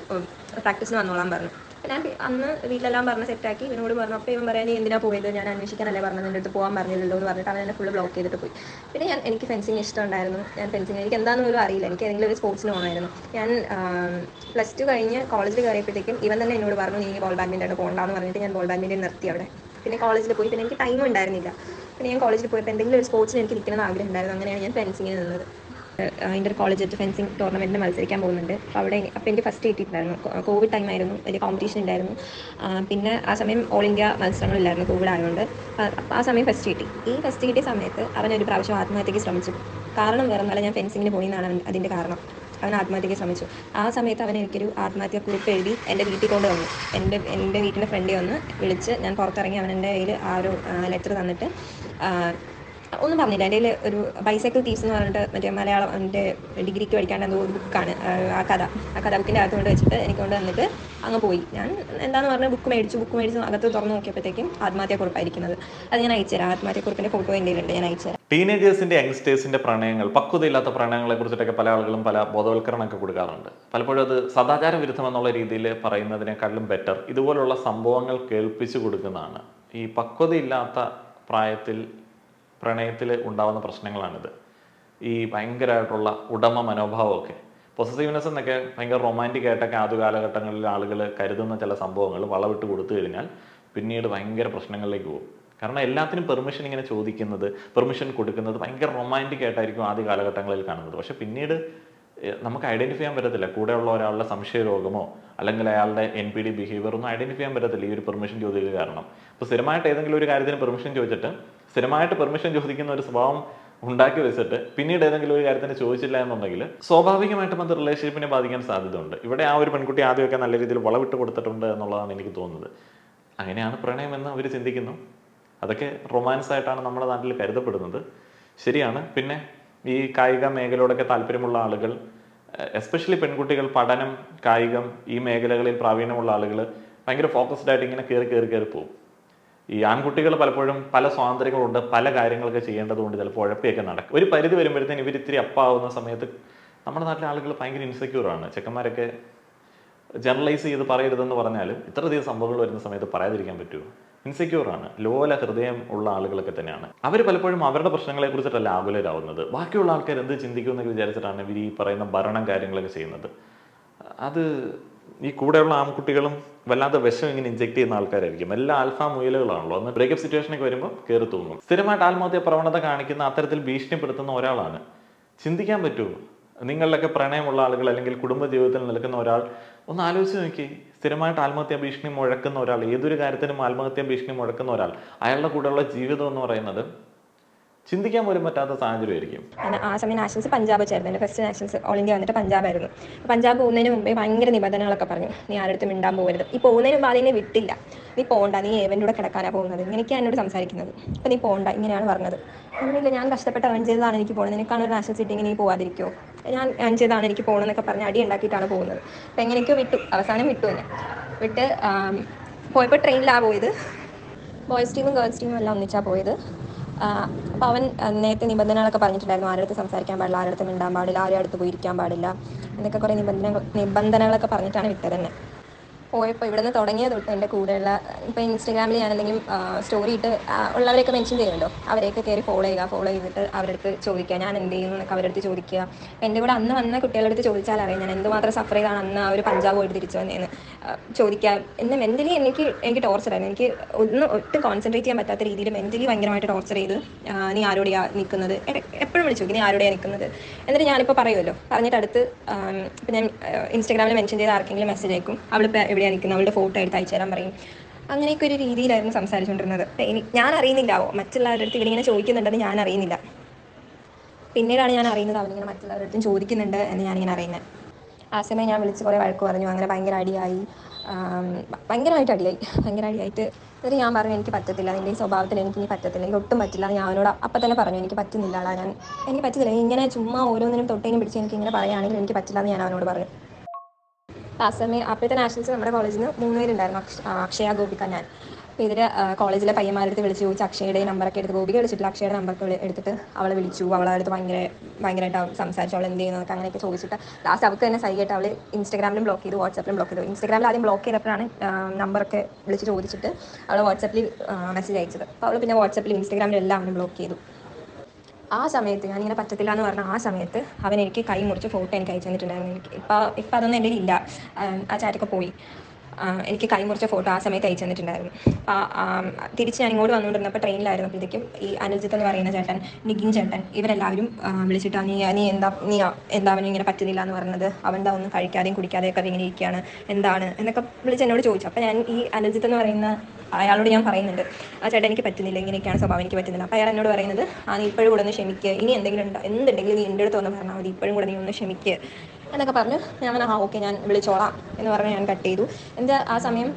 പ്രാക്ടീസിന് വന്നോളാം പറഞ്ഞു. ഞാൻ അന്ന് വീട്ടിലെല്ലാം പറഞ്ഞ് സെറ്റാക്കി. ഇവനോട് പറഞ്ഞു അപ്പോൾ ഇവൻ പറയാൻ നീ എന്തിനാ പോയത്? ഞാൻ അന്വേഷിക്കാനല്ലേ പറഞ്ഞത്? എന്റെ അടുത്ത് പോകാൻ പറഞ്ഞില്ലല്ലോ എന്ന് പറഞ്ഞിട്ട് അവൻ എന്നെ ഫുള്ള് ബ്ലോക്ക് ചെയ്തിട്ട് പോയി. പിന്നെ ഞാൻ എനിക്ക് ഫെൻസിങ് ഇഷ്ടമുണ്ടായിരുന്നു. ഞാൻ ഫെൻസിങ് എനിക്ക് എന്താണെന്ന് പോലും അറിയില്ല. എനിക്ക് ഏതെങ്കിലും ഒരു സ്പോർട്സിന് പോകണമായിരുന്നു. ഞാൻ പ്ലസ് ടു കഴിഞ്ഞ് കോളേജിൽ കയറിയപ്പോഴത്തേക്കും ഇവൻ തന്നെ എന്നോട് പറഞ്ഞു നീ ബോൾ ബാഡ്മിന്റൺ പോകണ്ടെന്ന് പറഞ്ഞിട്ട് ഞാൻ ബോൾ ബാഡ്മിന്റൺ നിർത്തി അവിടെ. പിന്നെ കോളേജിൽ പോയി. പിന്നെ എനിക്ക് ടൈം ഉണ്ടായിരുന്നില്ല. പിന്നെ ഞാൻ കോളേജിൽ പോയപ്പോൾ എന്തെങ്കിലും ഒരു സ്പോർട്സിന് എനിക്ക് നിൽക്കണമെന്ന് ആഗ്രഹം ഉണ്ടായിരുന്നു. അങ്ങനെയാണ് ഞാൻ ഫെൻസിങ്ങിന് നിന്നത്. ഇന്റർ കോളേജ് ഫെൻസിങ് ടൂർണമെന്റിന് മത്സരിക്കാൻ പോകുന്നുണ്ട്. അപ്പോൾ അവിടെ അപ്പോൾ എനിക്ക് ഫസ്റ്റ് കിട്ടിയിട്ടുണ്ടായിരുന്നു കോവിഡ് ടൈം ആയിരുന്നു. വലിയ കോമ്പറ്റീഷൻ ഉണ്ടായിരുന്നു പിന്നെ ആ സമയം ഓൾ ഇന്ത്യ മത്സരങ്ങളില്ലായിരുന്നു കോവിഡ് ആയതുകൊണ്ട് അപ്പോൾ ആ സമയം ഫസ്റ്റ് കിട്ടി. ഈ ഫസ്റ്റ് കിട്ടിയ സമയത്ത് അവൻ ഒരു പ്രാവശ്യം ആത്മഹത്യക്ക് ശ്രമിച്ചു. കാരണം വേറെ ഞാൻ ഫെൻസിങ്ങിന് പോയി എന്നാണ് അതിന്റെ കാരണം. അവൻ ആത്മഹത്യക്ക് ശ്രമിച്ചു. ആ സമയത്ത് അവൻ എനിക്കൊരു ആത്മഹത്യ കുറിപ്പ് എഴുതി എന്റെ വീട്ടിൽ കൊണ്ട് വന്നു എന്റെ എന്റെ വീട്ടിന്റെ ഫ്രണ്ടിൽ വന്ന് വിളിച്ച് ഞാൻ പുറത്തിറങ്ങി അവൻ എന്റെ കയ്യിൽ ആ ഒരു ലെറ്റർ തന്നിട്ട് ഒന്നും പറഞ്ഞില്ല. എന്റെ കയ്യിൽ ഒരു ബൈസൈക്കിൾ തീപ്സ് എന്ന് പറഞ്ഞിട്ട് മറ്റേ മലയാളം എന്റെ ഡിഗ്രിക്ക് പഠിക്കാണ്ട് ഒരു ബുക്കാണ് ആ കഥ. ആ കഥ ബുക്കിന്റെ അകത്ത് കൊണ്ട് വെച്ചിട്ട് എനിക്ക് കൊണ്ട് വന്നിട്ട് അങ്ങ് പോയി. ഞാൻ എന്താന്ന് പറഞ്ഞാൽ ബുക്ക് മേടിച്ചു. ബുക്ക് മേടിച്ച് അകത്ത് തുറന്ന് നോക്കിയപ്പോഴത്തേക്കും ആത്മഹത്യക്കുറിപ്പായിരിക്കുന്നത് അത് ഞാൻ അയച്ചുതരാം ആത്മഹത്യക്കുറിപ്പിന്റെ ഫോട്ടോ എന്റെ കയ്യിലുണ്ട്. ഞാൻ അയച്ചുതരാം ടീനേജേഴ്സിന്റെ യങ്സ്റ്റേഴ്സിന്റെ പ്രണയങ്ങൾ പക്വതയില്ലാത്ത പ്രണയങ്ങളെ കുറിച്ചിട്ടൊക്കെ പല ആളുകളും പല ബോധവൽക്കരണമൊക്കെ കൊടുക്കാറുണ്ട്. പലപ്പോഴും അത് സദാചാര വിരുദ്ധം എന്നുള്ള രീതിയിൽ പറയുന്നതിനേക്കാളും ബെറ്റർ ഇതുപോലുള്ള സംഭവങ്ങൾ കേൾപ്പിച്ചു കൊടുക്കുന്നതാണ്. ഈ പക്വതയില്ലാത്ത പ്രായത്തിൽ പ്രണയത്തിൽ ഉണ്ടാവുന്ന പ്രശ്നങ്ങളാണിത്. ഈ ഭയങ്കരമായിട്ടുള്ള ഉടമ മനോഭാവമൊക്കെ. പൊസസീവ്നെസ് എന്നൊക്കെ ഭയങ്കര റൊമാന്റിക് ആയിട്ടൊക്കെ ആദ്യ കാലഘട്ടങ്ങളിൽ ആളുകൾ കരുതുന്ന ചില സംഭവങ്ങൾ വളവിട്ട് കൊടുത്തു കഴിഞ്ഞാൽ പിന്നീട് ഭയങ്കര പ്രശ്നങ്ങളിലേക്ക് പോകും. കാരണം എല്ലാത്തിനും പെർമിഷൻ ഇങ്ങനെ ചോദിക്കുന്നത് പെർമിഷൻ കൊടുക്കുന്നത് ഭയങ്കര റൊമാന്റിക് ആയിട്ടായിരിക്കും ആദ്യ കാലഘട്ടങ്ങളിൽ കാണുന്നത്. പക്ഷെ പിന്നീട് നമുക്ക് ഐഡന്റിഫൈ ചെയ്യാൻ പറ്റത്തില്ല. കൂടെയുള്ള ഒരാളുടെ സംശയ രോഗമോ അല്ലെങ്കിൽ അയാളുടെ എൻ പി ഡി ബിഹേവിയർ ഒന്നും ഐഡന്റിഫൈ ചെയ്യാൻ പറ്റത്തില്ല ഈ ഒരു പെർമിഷൻ ചോദിക്കുക കാരണം. ഇപ്പോൾ സ്ഥിരമായിട്ട് ഏതെങ്കിലും ഒരു കാര്യത്തിന് പെർമിഷൻ ചോദിച്ചിട്ട് സ്ഥിരമായിട്ട് പെർമിഷൻ ചോദിക്കുന്ന ഒരു സ്വഭാവം ഉണ്ടാക്കി വെച്ചിട്ട് പിന്നീട് ഏതെങ്കിലും ഒരു കാര്യത്തിന് ചോദിച്ചില്ല എന്നുണ്ടെങ്കിൽ സ്വാഭാവികമായിട്ടും അത് റിലേഷൻഷിപ്പിനെ ബാധിക്കാൻ സാധ്യതയുണ്ട്. ഇവിടെ ആ ഒരു പെൺകുട്ടി ആദ്യമൊക്കെ നല്ല രീതിയിൽ വളവിട്ട് കൊടുത്തിട്ടുണ്ട് എന്നുള്ളതാണ് എനിക്ക് തോന്നുന്നത്. അങ്ങനെയാണ് പ്രണയം എന്ന് അവർ ചിന്തിക്കുന്നു. അതൊക്കെ റൊമാൻസ് ആയിട്ടാണ് നമ്മുടെ നാട്ടിൽ കരുതപ്പെടുന്നത്. ശരിയാണ്. പിന്നെ ഈ കായിക മേഖലയോടൊക്കെ താല്പര്യമുള്ള ആളുകൾ എസ്പെഷ്യലി പെൺകുട്ടികൾ പഠനം കായികം ഈ മേഖലകളിൽ പ്രാവീണ്യമുള്ള ആളുകൾ ഭയങ്കര ഫോക്കസ്ഡ് ആയിട്ട് ഇങ്ങനെ കയറി കയറി കയറി പോകും. ഈ ആൺകുട്ടികൾ പലപ്പോഴും പല സ്വാതന്ത്ര്യങ്ങളുണ്ട് പല കാര്യങ്ങളൊക്കെ ചെയ്യേണ്ടതുകൊണ്ട് ചിലപ്പോൾ ഉഴപ്പിയൊക്കെ നടക്കും. ഒരു പരിധി വരുമ്പോഴത്തേന് ഇവർ ഇത്തിരി അപ്പാവുന്ന സമയത്ത് നമ്മുടെ നാട്ടിലെ ആളുകൾ ഭയങ്കര ഇൻസെക്യൂറാണ് ചെക്കന്മാരൊക്കെ ജനറലൈസ് ചെയ്ത് പറയരുതെന്ന് പറഞ്ഞാലും ഇത്രയധികം സംഭവങ്ങൾ വരുന്ന സമയത്ത് പറയാതിരിക്കാൻ പറ്റുമോ? ഇൻസെക്യൂറാണ് ലോല ഹൃദയം ഉള്ള ആളുകളൊക്കെ തന്നെയാണ്. അവർ പലപ്പോഴും അവരുടെ പ്രശ്നങ്ങളെ കുറിച്ചിട്ടല്ല ആകുലരാവുന്നത്. ബാക്കിയുള്ള ആൾക്കാർ എന്ത് ചിന്തിക്കുമെന്നൊക്കെ വിചാരിച്ചിട്ടാണ് ഇവർ ഈ പറയുന്ന ഭരണം കാര്യങ്ങളൊക്കെ ചെയ്യുന്നത്. അത് ഈ കൂടെയുള്ള ആൺകുട്ടികളും വല്ലാതെ വിഷം ഇങ്ങനെ ഇഞ്ചെക്ട് ചെയ്യുന്ന ആൾക്കാരായിരിക്കും. എല്ലാ ആൽഫാ മുയലുകളാണല്ലോ. അന്ന് ബ്രേക്കപ്പ് സിറ്റുവേഷനൊക്കെ വരുമ്പോൾ കയറി തൂങ്ങും. സ്ഥിരമായിട്ട് ആത്മഹത്യ പ്രവണത കാണിക്കുന്ന അത്തരത്തിൽ ഭീഷണിപ്പെടുത്തുന്ന ഒരാളാണ്. ചിന്തിക്കാൻ പറ്റുമോ? നിങ്ങളിലൊക്കെ പ്രണയമുള്ള ആളുകൾ അല്ലെങ്കിൽ കുടുംബ ജീവിതത്തിൽ നിൽക്കുന്ന ഒരാൾ ഒന്ന് ആലോചിച്ച് നോക്കി സ്ഥിരമായിട്ട് ആത്മഹത്യാ ഭീഷണി മുഴക്കുന്ന ഒരാൾ ഏതൊരു കാര്യത്തിനും ആത്മഹത്യാ ഭീഷണി മുഴക്കുന്ന ഒരാൾ അയാളുടെ കൂടെയുള്ള ജീവിതം എന്ന് പറയുന്നത് ചിന്തിക്കാൻ പോലും പറ്റാത്ത സാഹചര്യമായിരിക്കും. ആ സമയം നാഷണൽസ് പഞ്ചാബ് ചേർന്നു എന്റെ ഫസ്റ്റ് നാഷണൽസ് ഓൾ ഇന്ത്യ വന്നിട്ട് പഞ്ചാബായിരുന്നു. പഞ്ചാബ് പോകുന്നതിന് മുമ്പേ ഭയങ്കര നിബന്ധനകളൊക്കെ പറഞ്ഞു നീ ആരുടെ മിണ്ടാൻ പോകരുത്. ഈ പോകുന്നതിന് മുമ്പ് അതിനെ വിട്ടില്ല. നീ പോണ്ട നീ ഏവന്റെ കൂടെ കിടക്കാനാണ് പോകുന്നത്. ഇങ്ങനെയൊക്കെയാണ് എന്നോട് സംസാരിക്കുന്നത്. അപ്പോൾ നീ പോകണ്ട ഇങ്ങനെയാണ് പറഞ്ഞത്. അങ്ങനെയില്ല ഞാൻ കഷ്ടപ്പെട്ട് ഏൺ ചെയ്തതാണ് എനിക്ക് പോകുന്നത് നിനക്കാണ് ഒരു നാഷണൽ സിറ്റിങ് നീ പോവാതിരിക്കുമോ ഞാൻ ഏൺ ചെയ്താണ് എനിക്ക് പോകണമെന്നൊക്കെ പറഞ്ഞ് അടി ഉണ്ടാക്കിയിട്ടാണ് പോകുന്നത്. അപ്പോൾ എങ്ങനെയൊക്കെയോ വിട്ടു. അവസാനം വിട്ടു എന്നെ. വിട്ട് പോയപ്പോ പോയപ്പോൾ ട്രെയിനിലാണ് പോയത്. ബോയ്സ് ടീമും ഗേൾസ് ടീമും എല്ലാം ഒന്നിച്ചാണ് പോയത്. അപ്പോൾ അവൻ നേരത്തെ നിബന്ധനകളൊക്കെ പറഞ്ഞിട്ടുണ്ടായിരുന്നു ആരുടെ സംസാരിക്കാൻ പാടില്ല ആരുടെ അടുത്ത് മിണ്ടാൻ പാടില്ല ആരുടെ അടുത്ത് പോയിരിക്കാൻ പാടില്ല എന്നൊക്കെ കുറേ നിബന്ധനകൾ നിബന്ധനകളൊക്കെ പറഞ്ഞിട്ടാണ് വിട്ടത് തന്നെ പോയപ്പോൾ ഇവിടെ നിന്ന് തുടങ്ങിയ തൊട്ട് എന്റെ കൂടെയുള്ള ഇപ്പോൾ ഇൻസ്റ്റഗ്രാമിൽ ഞാൻ എന്തെങ്കിലും സ്റ്റോറി ഇട്ട് ഉള്ളവരെയൊക്കെ മെൻഷൻ ചെയ്യുന്നുണ്ടോ? അവരെയൊക്കെ കയറി ഫോളോ ചെയ്യുക ഫോളോ ചെയ്തിട്ട് അവരടുത്ത് ചോദിക്കുക ഞാൻ എന്ത് ചെയ്യുന്നു എന്നൊക്കെ അവരടുത്ത് ചോദിക്കുക. എന്റെ കൂടെ അന്ന് വന്ന കുട്ടികളടുത്ത് ചോദിച്ചാൽ അറിയാം ഞാൻ എന്തുമാത്രം സഫർ ചെയ്താണ് അന്ന് ആ ഒരു പഞ്ചാബ് പോയിട്ട് തിരിച്ചു വന്നതെന്ന് ചോദിക്കുക. എന്നെ മെന്റലി എനിക്ക് എനിക്ക് ടോർച്ചറായിരുന്നു എനിക്ക് ഒന്നും ഒട്ടും കോൺസെൻട്രേറ്റ് ചെയ്യാൻ പറ്റാത്ത രീതിയിൽ മെന്റലി ഭയങ്കരമായിട്ട് ടോർച്ചർ ചെയ്ത് നീ ആരോടെയാ നിൽക്കുന്നത് എപ്പോഴും വിളിച്ചു നോക്കി നീ ആരോടെയാ നിൽക്കുന്നത് എന്നിട്ട് ഞാനിപ്പോൾ പറയുമല്ലോ പറഞ്ഞിട്ട് അടുത്ത് ഇപ്പം ഞാൻ ഇൻസ്റ്റാഗ്രാമിൽ മെൻഷൻ ചെയ്ത് ആർക്കെങ്കിലും മെസ്സേജ് അയക്കും. അവളിപ്പോൾ എവിടെയാണ് നിൽക്കുന്നത്? അവളുടെ ഫോട്ടോ എടുത്ത് അയച്ചു തരാൻ പറയും. അങ്ങനെയൊക്കെ ഒരു രീതിയിലായിരുന്നു സംസാരിച്ചുകൊണ്ടിരുന്നത്. ഇനി ഞാൻ അറിയുന്നില്ലാവോ? മറ്റുള്ളവരുടെ അടുത്ത് ഇവരിങ്ങനെ ചോദിക്കുന്നുണ്ടെന്ന് ഞാൻ അറിയുന്നില്ല. പിന്നീടാണ് ഞാൻ അറിയുന്നത് അവനിങ്ങനെ മറ്റുള്ളവരുടെ അടുത്തും ചോദിക്കുന്നുണ്ട് എന്ന് ഞാനിങ്ങനെ അറിയുന്നത്. ആ സമയം ഞാൻ വിളിച്ച് കുറേ വഴക്ക് പറഞ്ഞു. അങ്ങനെ ഭയങ്കര അടിയായി. ഭയങ്കരമായിട്ട് അടിയായി. ഭയങ്കര അടിയായിട്ട്. എന്നിട്ട് ഞാൻ പറഞ്ഞു എനിക്ക് പറ്റത്തില്ല. നിന്റെ ഈ സ്വഭാവത്തിൽ എനിക്ക് ഇനി പറ്റത്തില്ല. എനിക്ക് ഒട്ടും പറ്റില്ല ഞാൻ അവനോട് അപ്പം തന്നെ പറഞ്ഞു എനിക്ക് പറ്റുന്നില്ല ഞാൻ. എനിക്ക് പറ്റുന്നില്ല ഇങ്ങനെ ചുമ്മാ ഓരോന്നിനും തൊട്ടേനും പിടിച്ച് എനിക്ക് ഇങ്ങനെ പറയുകയാണെങ്കിൽ എനിക്ക് പറ്റില്ല എന്ന് ഞാൻ അവനോട് പറഞ്ഞു. ആ സമയം അപ്പോഴത്തെ നാഷണൽസ് നമ്മുടെ കോളേജിൽ നിന്ന് മൂന്ന് പേരുണ്ടായിരുന്നു. അക്ഷ- അക്ഷയ ഗോപിക ഞാൻ. അപ്പോൾ ഇതിൽ കോളേജിലെ പയ്യന്മാരുടെ അടുത്ത് വിളിച്ചു. ചോദിച്ചു അക്ഷയുടെ നമ്പറൊക്കെ എടുത്ത് ഗോപിക വിളിച്ചിട്ടില്ല. അക്ഷയുടെ നമ്പറൊക്കെ എടുത്തിട്ട് അവളെ വിളിച്ചു. അവളെ അടുത്ത് ഭയങ്കര ഭയങ്കരമായിട്ട് സംസാരിച്ചു. അവൾ എന്ത് ചെയ്യുന്നതൊക്കെ അങ്ങനെയൊക്കെ ചോദിച്ചിട്ട് ലാസ്റ്റ് അവൾക്ക് തന്നെ ആയിട്ട് അവൾ ഇൻസ്റ്റാഗ്രാമിലും ബ്ലോക്ക് ചെയ്തു വാട്സപ്പിലും ബ്ലോക്ക് ചെയ്തു. ഇൻസ്റ്റാഗ്രാമിൽ ആദ്യം ബ്ലോക്ക് ചെയ്തപ്പോഴാണ് നമ്പറൊക്കെ വിളിച്ച് ചോദിച്ചിട്ട് അവൾ വാട്സപ്പിൽ മെസ്സേജ് അയച്ചത്. അപ്പോൾ അവൾ പിന്നെ വാട്സപ്പിലും ഇൻസ്റ്റാഗ്രാമിലും എല്ലാം അവനും ബ്ലോക്ക് ചെയ്തു. ആ സമയത്ത് ഞാനിങ്ങനെ പറ്റത്തില്ല എന്ന് പറഞ്ഞ ആ സമയത്ത് അവൻ എനിക്ക് കൈ മുറിച്ച് ഫോട്ടോ എനിക്ക് അയച്ചു തന്നിട്ടുണ്ടായിരുന്നു. എനിക്ക് ഇപ്പൊ ഇപ്പം അതൊന്നും എന്റെ ഇല്ല ആ ചാറ്റൊക്കെ പോയി. എനിക്ക് കൈ മുറിച്ച ഫോട്ടോ ആ സമയത്ത് അയച്ചു തന്നിട്ടുണ്ടായിരുന്നു. തിരിച്ച് ഞാൻ ഇങ്ങോട്ട് വന്നുകൊണ്ടിരുന്നപ്പോൾ ട്രെയിനിലായിരുന്നപ്പോഴത്തേക്കും ഈ അനിൽജിത്ത് എന്ന് പറയുന്ന ചേട്ടൻ നിഗിൻ ചേട്ടൻ ഇവരെല്ലാവരും വിളിച്ചിട്ട് നീ നീ എന്താ നീ എന്താ അവന് ഇങ്ങനെ പറ്റുന്നില്ല എന്ന് പറഞ്ഞത് അവന്റെ ഒന്നും കഴിക്കാതെയും കുടിക്കാതെയൊക്കെ ഇങ്ങനെ ഇരിക്കുകയാണ്. എന്താണ്? എന്നൊക്കെ വിളിച്ച് എന്നോട് ചോദിച്ചു. അപ്പോൾ ഞാൻ ഈ അനിൽജിത്ത് എന്ന് പറയുന്ന അയാളോട് ഞാൻ പറയുന്നുണ്ട് ആ ചേട്ടൻ എനിക്ക് പറ്റുന്നില്ല ഇങ്ങനെയൊക്കെയാണ് സ്വഭാവം എനിക്ക് പറ്റുന്നില്ല. അപ്പോൾ അയാൾ എന്നോട് പറയുന്നത് ആ നീ ഇപ്പോഴും കൂടെ ഒന്ന് ക്ഷമിക്കുക ഇനി എന്തെങ്കിലും ഉണ്ടോ? എന്തുണ്ടെങ്കിലും നീ എന്റെ അടുത്ത് ഒന്ന് പറഞ്ഞാൽ മതി. ഇപ്പോഴും കൂടെ നീ ഒന്ന് ക്ഷമിക്കുക എന്നൊക്കെ പറഞ്ഞു. ഞാൻ ആ ഓക്കെ ഞാൻ വിളിച്ചോളാം. എന്ന് പറഞ്ഞ് ഞാൻ കട്ട് ചെയ്തു. എന്റെ ആ സമയം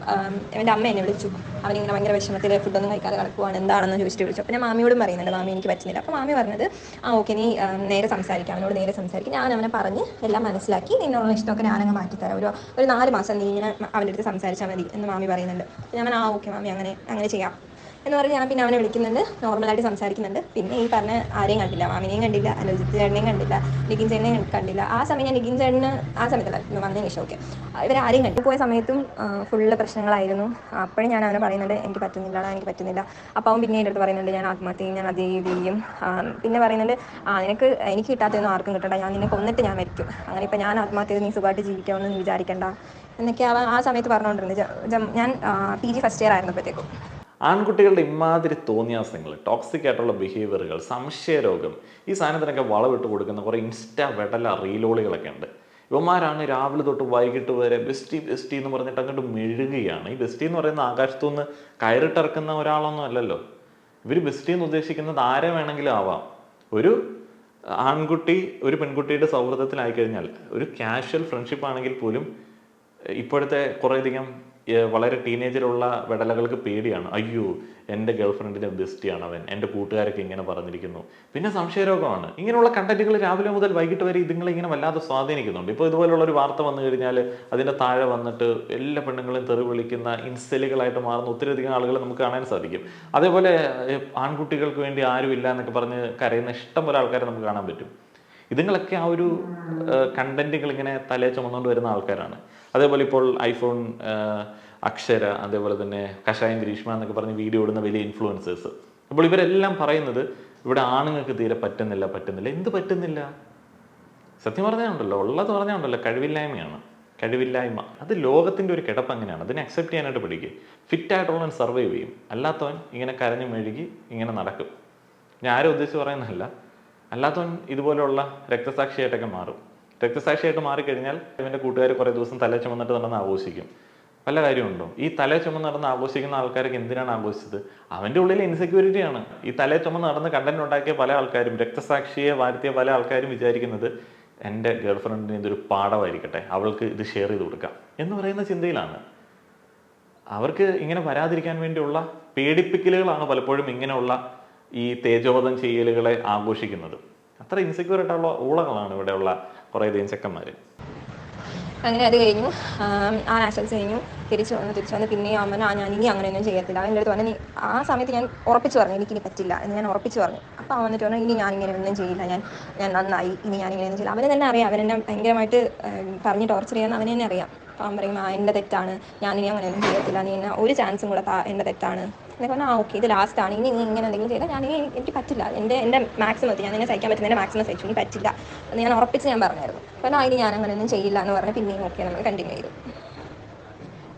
എന്റെ അമ്മ എന്നെ വിളിച്ചു. അവനിങ്ങനെ ഭയങ്കര വിഷമത്തിൽ ഫുഡൊന്നും കഴിക്കാതെ കിടക്കുവാണ് എന്താണെന്ന് ചോദിച്ചിട്ട് വിളിച്ചു. അപ്പോൾ ഞാൻ മാമിയോടും പറയുന്നുണ്ട് മാമി എനിക്ക് പറ്റുന്നില്ല. അപ്പോൾ മാമി പറഞ്ഞത് ആ ഓക്കെ നീ നേരെ സംസാരിക്കാം. അവനോട് നേരെ സംസാരിക്കും. ഞാൻ അവനെ പറഞ്ഞ് എല്ലാം മനസ്സിലാക്കി. നിന്നുള്ള ഇഷ്ടമൊക്കെ ഞാനങ്ങ് മാറ്റിത്തരാം. ഒരു ഒരു നാല് മാസം നീ ഇങ്ങനെ അവന്റെ അടുത്ത് സംസാരിച്ചാൽ മതി എന്ന് മാമി പറയുന്നുണ്ട്. ഞാൻ ആ ഓക്കെ മാമി അങ്ങനെ അങ്ങനെ ചെയ്യാം. എന്ന് പറഞ്ഞ് ഞാൻ പിന്നെ അവനെ വിളിക്കുന്നുണ്ട്. നോർമലായിട്ട് സംസാരിക്കുന്നുണ്ട്. പിന്നെ ഈ പറഞ്ഞ ആരെയും കണ്ടില്ല. മാമിനെയും കണ്ടില്ല അനുജിത്ത് ചേട്ടനെയും കണ്ടില്ല നിഖിൻ ചേട്ടനെയും കണ്ടില്ല. ആ സമയം ഞാൻ നിഖിൻ ചേട്ടന് ആ സമയത്തല്ല വന്നതിന് ശേഷം. ഓക്കെ ഇവരാരെയും കണ്ടു പോയ സമയത്തും ഫുള്ള് പ്രശ്നങ്ങളായിരുന്നു. അപ്പോഴും ഞാൻ അവനെ പറയുന്നുണ്ട് എനിക്ക് പറ്റുന്നില്ല എനിക്ക് പറ്റുന്നില്ല. അപ്പോൾ അവൻ പിന്നെ എന്റെ അടുത്ത് പറയുന്നുണ്ട് ഞാൻ ആത്മഹത്യ ഞാൻ അതേ ചെയ്യും. പിന്നെ പറയുന്നുണ്ട് ആ നിനക്ക് എനിക്ക് കിട്ടാത്തതൊന്നും ആർക്കും കിട്ടണ്ട. ഞാൻ നിന്നെ കൊന്നിട്ട് ഞാൻ മരിക്കും. അങ്ങനെ ഇപ്പം ഞാൻ ആത്മഹത്യ നീ സുഖമായിട്ട് ജീവിക്കാമെന്ന് നീ വിചാരിക്കണ്ട. എന്നൊക്കെ അവൻ ആ സമയത്ത് പറഞ്ഞുകൊണ്ടിരുന്നത് ഞാൻ പി ജി ഫസ്റ്റ് ഇയർ ആയിരുന്നപ്പോഴത്തേക്കും ആൺകുട്ടികളുടെ ഇമാതിരി തോന്നിയാസങ്ങൾ ടോക്സിക് ആയിട്ടുള്ള ബിഹേവിയറുകൾ സംശയരോഗം ഈ സാധനത്തിനൊക്കെ വളവിട്ട് കൊടുക്കുന്ന കുറേ ഇൻസ്റ്റാ വെടല റീലോളികളൊക്കെ ഉണ്ട്. ഇവന്മാരാണ് രാവിലെ തൊട്ട് വൈകിട്ട് വരെ ബെസ്റ്റി ബെസ്റ്റി എന്ന് പറഞ്ഞിട്ട് അങ്ങോട്ട് മെഴുകുകയാണ്. ഈ ബെസ്റ്റി എന്ന് പറയുന്ന ആകാശത്തു നിന്ന് കയറിട്ടിറക്കുന്ന ഒരാളൊന്നും അല്ലല്ലോ. ഇവർ ബെസ്റ്റി എന്ന് ഉദ്ദേശിക്കുന്നത് ആരെ വേണമെങ്കിലും ആവാം. ഒരു ആൺകുട്ടി ഒരു പെൺകുട്ടിയുടെ സൗഹൃദത്തിലായി കഴിഞ്ഞാൽ ഒരു കാഷ്വൽ ഫ്രണ്ട്ഷിപ്പ് ആണെങ്കിൽ പോലും ഇപ്പോഴത്തെ കുറേയധികം വളരെ ടീനേജിലുള്ള വിടലകൾക്ക് പേടിയാണ്. അയ്യോ എന്റെ ഗേൾ ഫ്രണ്ടിന്റെ ബെസ്റ്റിയാണ് അവൻ എന്റെ കൂട്ടുകാരൊക്കെ ഇങ്ങനെ പറഞ്ഞിരിക്കുന്നു. പിന്നെ സംശയരോഗമാണ്. ഇങ്ങനെയുള്ള കണ്ടന്റുകൾ രാവിലെ മുതൽ വൈകിട്ട് വരെ ഇതുങ്ങളെ ഇങ്ങനെ വല്ലാതെ സ്വാധീനിക്കുന്നുണ്ട്. ഇപ്പോൾ ഇതുപോലുള്ള ഒരു വാർത്ത വന്നു കഴിഞ്ഞാൽ അതിന്റെ താഴെ വന്നിട്ട് എല്ലാ പെണ്ണുങ്ങളെയും തെറി വിളിക്കുന്ന ഇൻസ്റ്റലുകളായിട്ട് മാറുന്ന ഒത്തിരിയധികം ആളുകളെ നമുക്ക് കാണാൻ സാധിക്കും. അതേപോലെ ആൺകുട്ടികൾക്ക് വേണ്ടി ആരുമില്ല എന്നൊക്കെ പറഞ്ഞ് കരയുന്ന ഇഷ്ടം പോലെ ആൾക്കാരെ നമുക്ക് കാണാൻ പറ്റും. ഇതുങ്ങളൊക്കെ ആ ഒരു കണ്ടന്റുകൾ ഇങ്ങനെ തലേ ചുമന്നുകൊണ്ട് വരുന്ന ആൾക്കാരാണ്. അതേപോലെ ഇപ്പോൾ ഐഫോൺ അക്ഷര അതേപോലെ തന്നെ കഷായം ഗ്രീഷ്മ എന്നൊക്കെ പറഞ്ഞ് വീഡിയോ ഇടുന്ന വലിയ ഇൻഫ്ലുവൻസേഴ്സ് അപ്പോൾ ഇവരെല്ലാം പറയുന്നത് ഇവിടെ ആണുങ്ങൾക്ക് തീരെ പറ്റുന്നില്ല പറ്റുന്നില്ല. എന്ത് പറ്റുന്നില്ല? സത്യം പറഞ്ഞാലുണ്ടല്ലോ ഉള്ളത് പറഞ്ഞാലുണ്ടല്ലോ കഴിവില്ലായ്മയാണ്. കഴിവില്ലായ്മ. അത് ലോകത്തിന്റെ ഒരു കിടപ്പ് അങ്ങനെയാണ്. അതിനെ അക്സെപ്റ്റ് ചെയ്യാനായിട്ട് പഠിക്കുക ഫിറ്റായിട്ടുള്ളവൻ സർവൈവ് ചെയ്യും. അല്ലാത്തവൻ ഇങ്ങനെ കരഞ്ഞു മെഴുകി ഇങ്ങനെ നടക്കും. ഞാൻ ആരും ഉദ്ദേശിച്ച് പറയുന്നതല്ല. അല്ലാത്തവൻ ഇതുപോലെയുള്ള രക്തസാക്ഷിയായിട്ടൊക്കെ മാറും. രക്തസാക്ഷിയായിട്ട് മാറിക്കഴിഞ്ഞാൽ ഇവന്റെ കൂട്ടുകാർ കുറേ ദിവസം തല ചുമന്നിട്ട് നടന്ന് ആഘോഷിക്കും. വല്ല കാര്യമുണ്ടോ? ഈ തല ചുമന്ന് നടന്ന് ആഘോഷിക്കുന്ന ആൾക്കാരൊക്കെ എന്തിനാണ് ആഘോഷിച്ചത്? അവന്റെ ഉള്ളിൽ ഇൻസെക്യൂരിറ്റിയാണ് ഈ തല ചുമന്ന് നടന്ന് കണ്ടന്റ് ഉണ്ടാക്കിയ പല ആൾക്കാരും രക്തസാക്ഷിയെ വാഴ്ത്തിയ പല ആൾക്കാരും വിചാരിക്കുന്നത് എന്റെ ഗേൾ ഫ്രണ്ടിന് ഇതൊരു പാഠമായിരിക്കട്ടെ അവൾക്ക് ഇത് ഷെയർ ചെയ്ത് കൊടുക്കാം എന്ന് പറയുന്ന ചിന്തയിലാണ്. അവർക്ക് ഇങ്ങനെ വരാതിരിക്കാൻ വേണ്ടിയുള്ള പേടിപ്പിക്കലുകളാണ് പലപ്പോഴും ഇങ്ങനെയുള്ള ഈ തേജോവധം ചെയ്യലുകളെ ആഘോഷിക്കുന്നത്. അത്ര ഇൻസെക്യൂർ ആയിട്ടുള്ള ഊളകളാണ് ഇവിടെയുള്ള കുറേയധികം ചെക്കന്മാര് അങ്ങനെ അത് കഴിഞ്ഞു. ആം, നാഷണൽസ് കഴിഞ്ഞു. തിരിച്ചു വന്നു തിരിച്ചു വന്ന്. പിന്നെ അമ്മ ആ ഞാൻ ഇനി അങ്ങനെയൊന്നും ചെയ്യത്തില്ല. എന്റെ അടുത്ത് പറഞ്ഞു ആ സമയത്ത് ഞാൻ ഉറപ്പിച്ചു പറഞ്ഞു എനിക്കിനി പറ്റില്ല. എന്ന് ഞാൻ ഉറപ്പിച്ചു പറഞ്ഞു. അപ്പോൾ അവൻ വന്നിട്ട് പറഞ്ഞു ഇനി ഞാൻ ഇങ്ങനെ ഒന്നും ചെയ്യില്ല. ഞാൻ ഞാൻ നന്നായി. ഇനി ഞാൻ ഇങ്ങനെ ഒന്നും ചെയ്യില്ല. അവനെ തന്നെ അറിയാം. അവനെന്നെ ഭയങ്കരമായിട്ട് പറഞ്ഞ് ടോർച്ചർ ചെയ്യാൻ അവനെ തന്നെ അറിയാം. അപ്പം അവൻ പറയും ആ എന്റെ തെറ്റാണ്. ഞാൻ ഇനി അങ്ങനെയൊന്നും ചെയ്യത്തില്ല. നീ എന്നെ ഒരു ചാൻസും കൂടെ എന്റെ തെറ്റാണ്. എന്നൊക്കെ പറഞ്ഞാൽ ആ ഓക്കെ ഇത് ലാസ്റ്റ് ആണ്. ഇനി നീ ഇങ്ങനെ എന്തെങ്കിലും ചെയ്താൽ ഞാൻ എനിക്ക് പറ്റില്ല. എന്റെ എന്റെ മാക്സിമം എത്തി. ഞാൻ നിന്നെ സഹിക്കാൻ പറ്റുന്ന മാക്സിമം സഹിച്ചു. ഇനി പറ്റില്ല. എന്ന് ഞാൻ ഉറപ്പിച്ച് ഞാൻ പറഞ്ഞായിരുന്നു. അപ്പോൾ ഇനി ഞാൻ അങ്ങനെയൊന്നും ചെയ്യില്ല എന്ന് പറഞ്ഞ് പിന്നെയും ഓക്കെ നമ്മൾ കണ്ടിന്യൂ ചെയ്തു.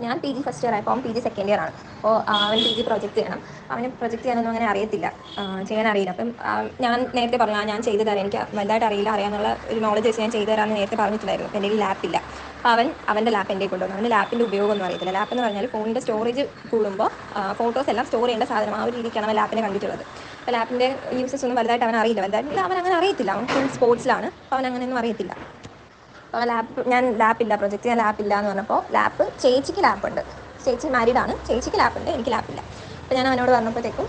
ഞാൻ പി ജി ഫസ്റ്റ് ഇയർ ആയപ്പോൾ അവൻ പി ജി സെക്കൻഡ് ഇയർ ആണ്. അപ്പോൾ അവൻ പി ജി പ്രൊജക്റ്റ് ചെയ്യണം. അവന് പ്രൊജക്റ്റ് ചെയ്യാനൊന്നും അങ്ങനെ അറിയത്തില്ല. ചെയ്യാൻ അറിയില്ല അപ്പം ഞാൻ നേരത്തെ പറഞ്ഞു ഞാൻ ചെയ്തു തരാം. എനിക്ക് വലുതായിട്ട് അറിയില്ല. അറിയാനുള്ള ഒരു നോളജ് വെച്ച് ഞാൻ ചെയ്തു തരാമെന്ന് നേരത്തെ പറഞ്ഞിട്ടുണ്ടായിരുന്നു. എന്റെ കയ്യിൽ ലാപ്പില്ല അപ്പോൾ അവൻ അവന്റെ ലാപ്പ് എന്റെ കൊണ്ടുവന്നു. അവന്റെ ലാപ്പിന്റെ ഉപയോഗമൊന്നും അറിയത്തില്ല. ലാപ്പ് എന്ന് പറഞ്ഞാൽ ഫോണിന്റെ സ്റ്റോറേജ് കൂടുമ്പോൾ ഫോട്ടോസ് എല്ലാം സ്റ്റോർ ചെയ്യേണ്ട സാധനം ആ ഒരു രീതിക്കാണ് അവൻ ലാപ്പിനെ കണ്ടിട്ടുള്ളത്. അപ്പോൾ ലാപ്പിന്റെ യൂസസ് ഒന്നും വലുതായിട്ട് അവൻ അറിയില്ല. വലുതായിട്ട് അവൻ അങ്ങനെ അറിയത്തില്ല. അവൻ ഫുൾ സ്പോർട്സിലാണ് അപ്പോൾ അവൻ അങ്ങനെയൊന്നും അറിയത്തില്ല. അപ്പോൾ ലാപ്പ് ഞാൻ ലാപ്പില്ല പ്രൊജക്റ്റ് ലാപ്പ് ലാപ്പില്ല എന്ന് പറഞ്ഞപ്പോൾ ലാപ്പ് ചേച്ചിക്ക് ലാപ്പുണ്ട് ചേച്ചി മാരീഡ് ആണ്. ചേച്ചിക്ക് ലാപ്പുണ്ട് എനിക്ക് ലാപ്പില്ല അപ്പോൾ ഞാൻ അവനോട് പറഞ്ഞപ്പോഴത്തേക്കും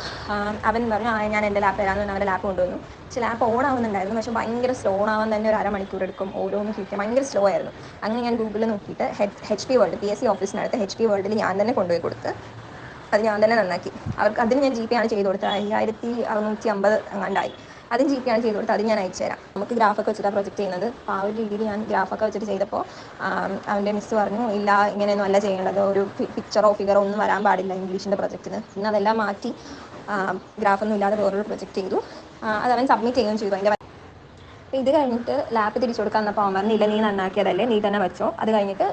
അവൻ പറഞ്ഞു ആ ഞാൻ എന്റെ ലാപ്പ് തരാമെന്ന് അവന്റെ ലാപ്പ് കൊണ്ടുവന്നു. പക്ഷേ ലാപ്പ് ഓൺ ആവുന്നുണ്ടായിരുന്നു പക്ഷേ ഭയങ്കര സ്ലോ ആവാൻ തന്നെ ഒരു അരമണിക്കൂർ എടുക്കും. ഓരോന്ന് ക്ലിക്ക് ഭയങ്കര സ്ലോ ആയിരുന്നു. അങ്ങനെ ഞാൻ ഗൂഗിളിൽ നോക്കിയിട്ട് H P World P S C ഓഫീസിനടുത്ത് H P വേൾഡിൽ ഞാൻ തന്നെ കൊണ്ടുപോയി കൊടുത്ത് അത് ഞാൻ തന്നെ നന്നാക്കി. അവർക്ക് അതിന് ഞാൻ ജി പേ ആണ് ചെയ്ത് കൊടുത്തത്. അയ്യായിരത്തി അറുന്നൂറ്റി അമ്പത് അങ്ങാണ്ടായി അതും ജി പേ ആണ് ചെയ്ത് കൊടുത്തത് അത് ഞാൻ അയച്ചു തരാം നമുക്ക് ഗ്രാഫൊക്കെ വെച്ചിട്ടാണ് പ്രൊജക്റ്റ് ചെയ്യുന്നത്. ആ ഒരു രീതിയിൽ ഞാൻ ഗ്രാഫൊക്കെ വെച്ചിട്ട് ചെയ്തപ്പോൾ അവന്റെ മിസ് പറഞ്ഞു ഇല്ല ഇങ്ങനെയൊന്നും അല്ല ചെയ്യേണ്ടത്. ഒരു പിക്ചറോ ഫിഗറോ ഒന്നും വരാൻ പാടില്ല ഇംഗ്ലീഷിന്റെ പ്രൊജക്റ്റിന്. പിന്നെ അതെല്ലാം മാറ്റി ഗ്രാഫൊന്നും ഇല്ലാതെ വേറൊരു പ്രൊജക്റ്റ് ചെയ്തു. ആ, അത് അവൻ സബ്മിറ്റ് ചെയ്യുകയും ചെയ്തു. അതിന്റെ അപ്പോൾ ഇത് കഴിഞ്ഞിട്ട് ലാപ്പ് തിരിച്ചു കൊടുക്കാൻ വന്നപ്പോൾ അവൻ പറഞ്ഞില്ല നീ നന്നാക്കിയതല്ലേ നീ തന്നെ വെച്ചോ. അത് കഴിഞ്ഞിട്ട്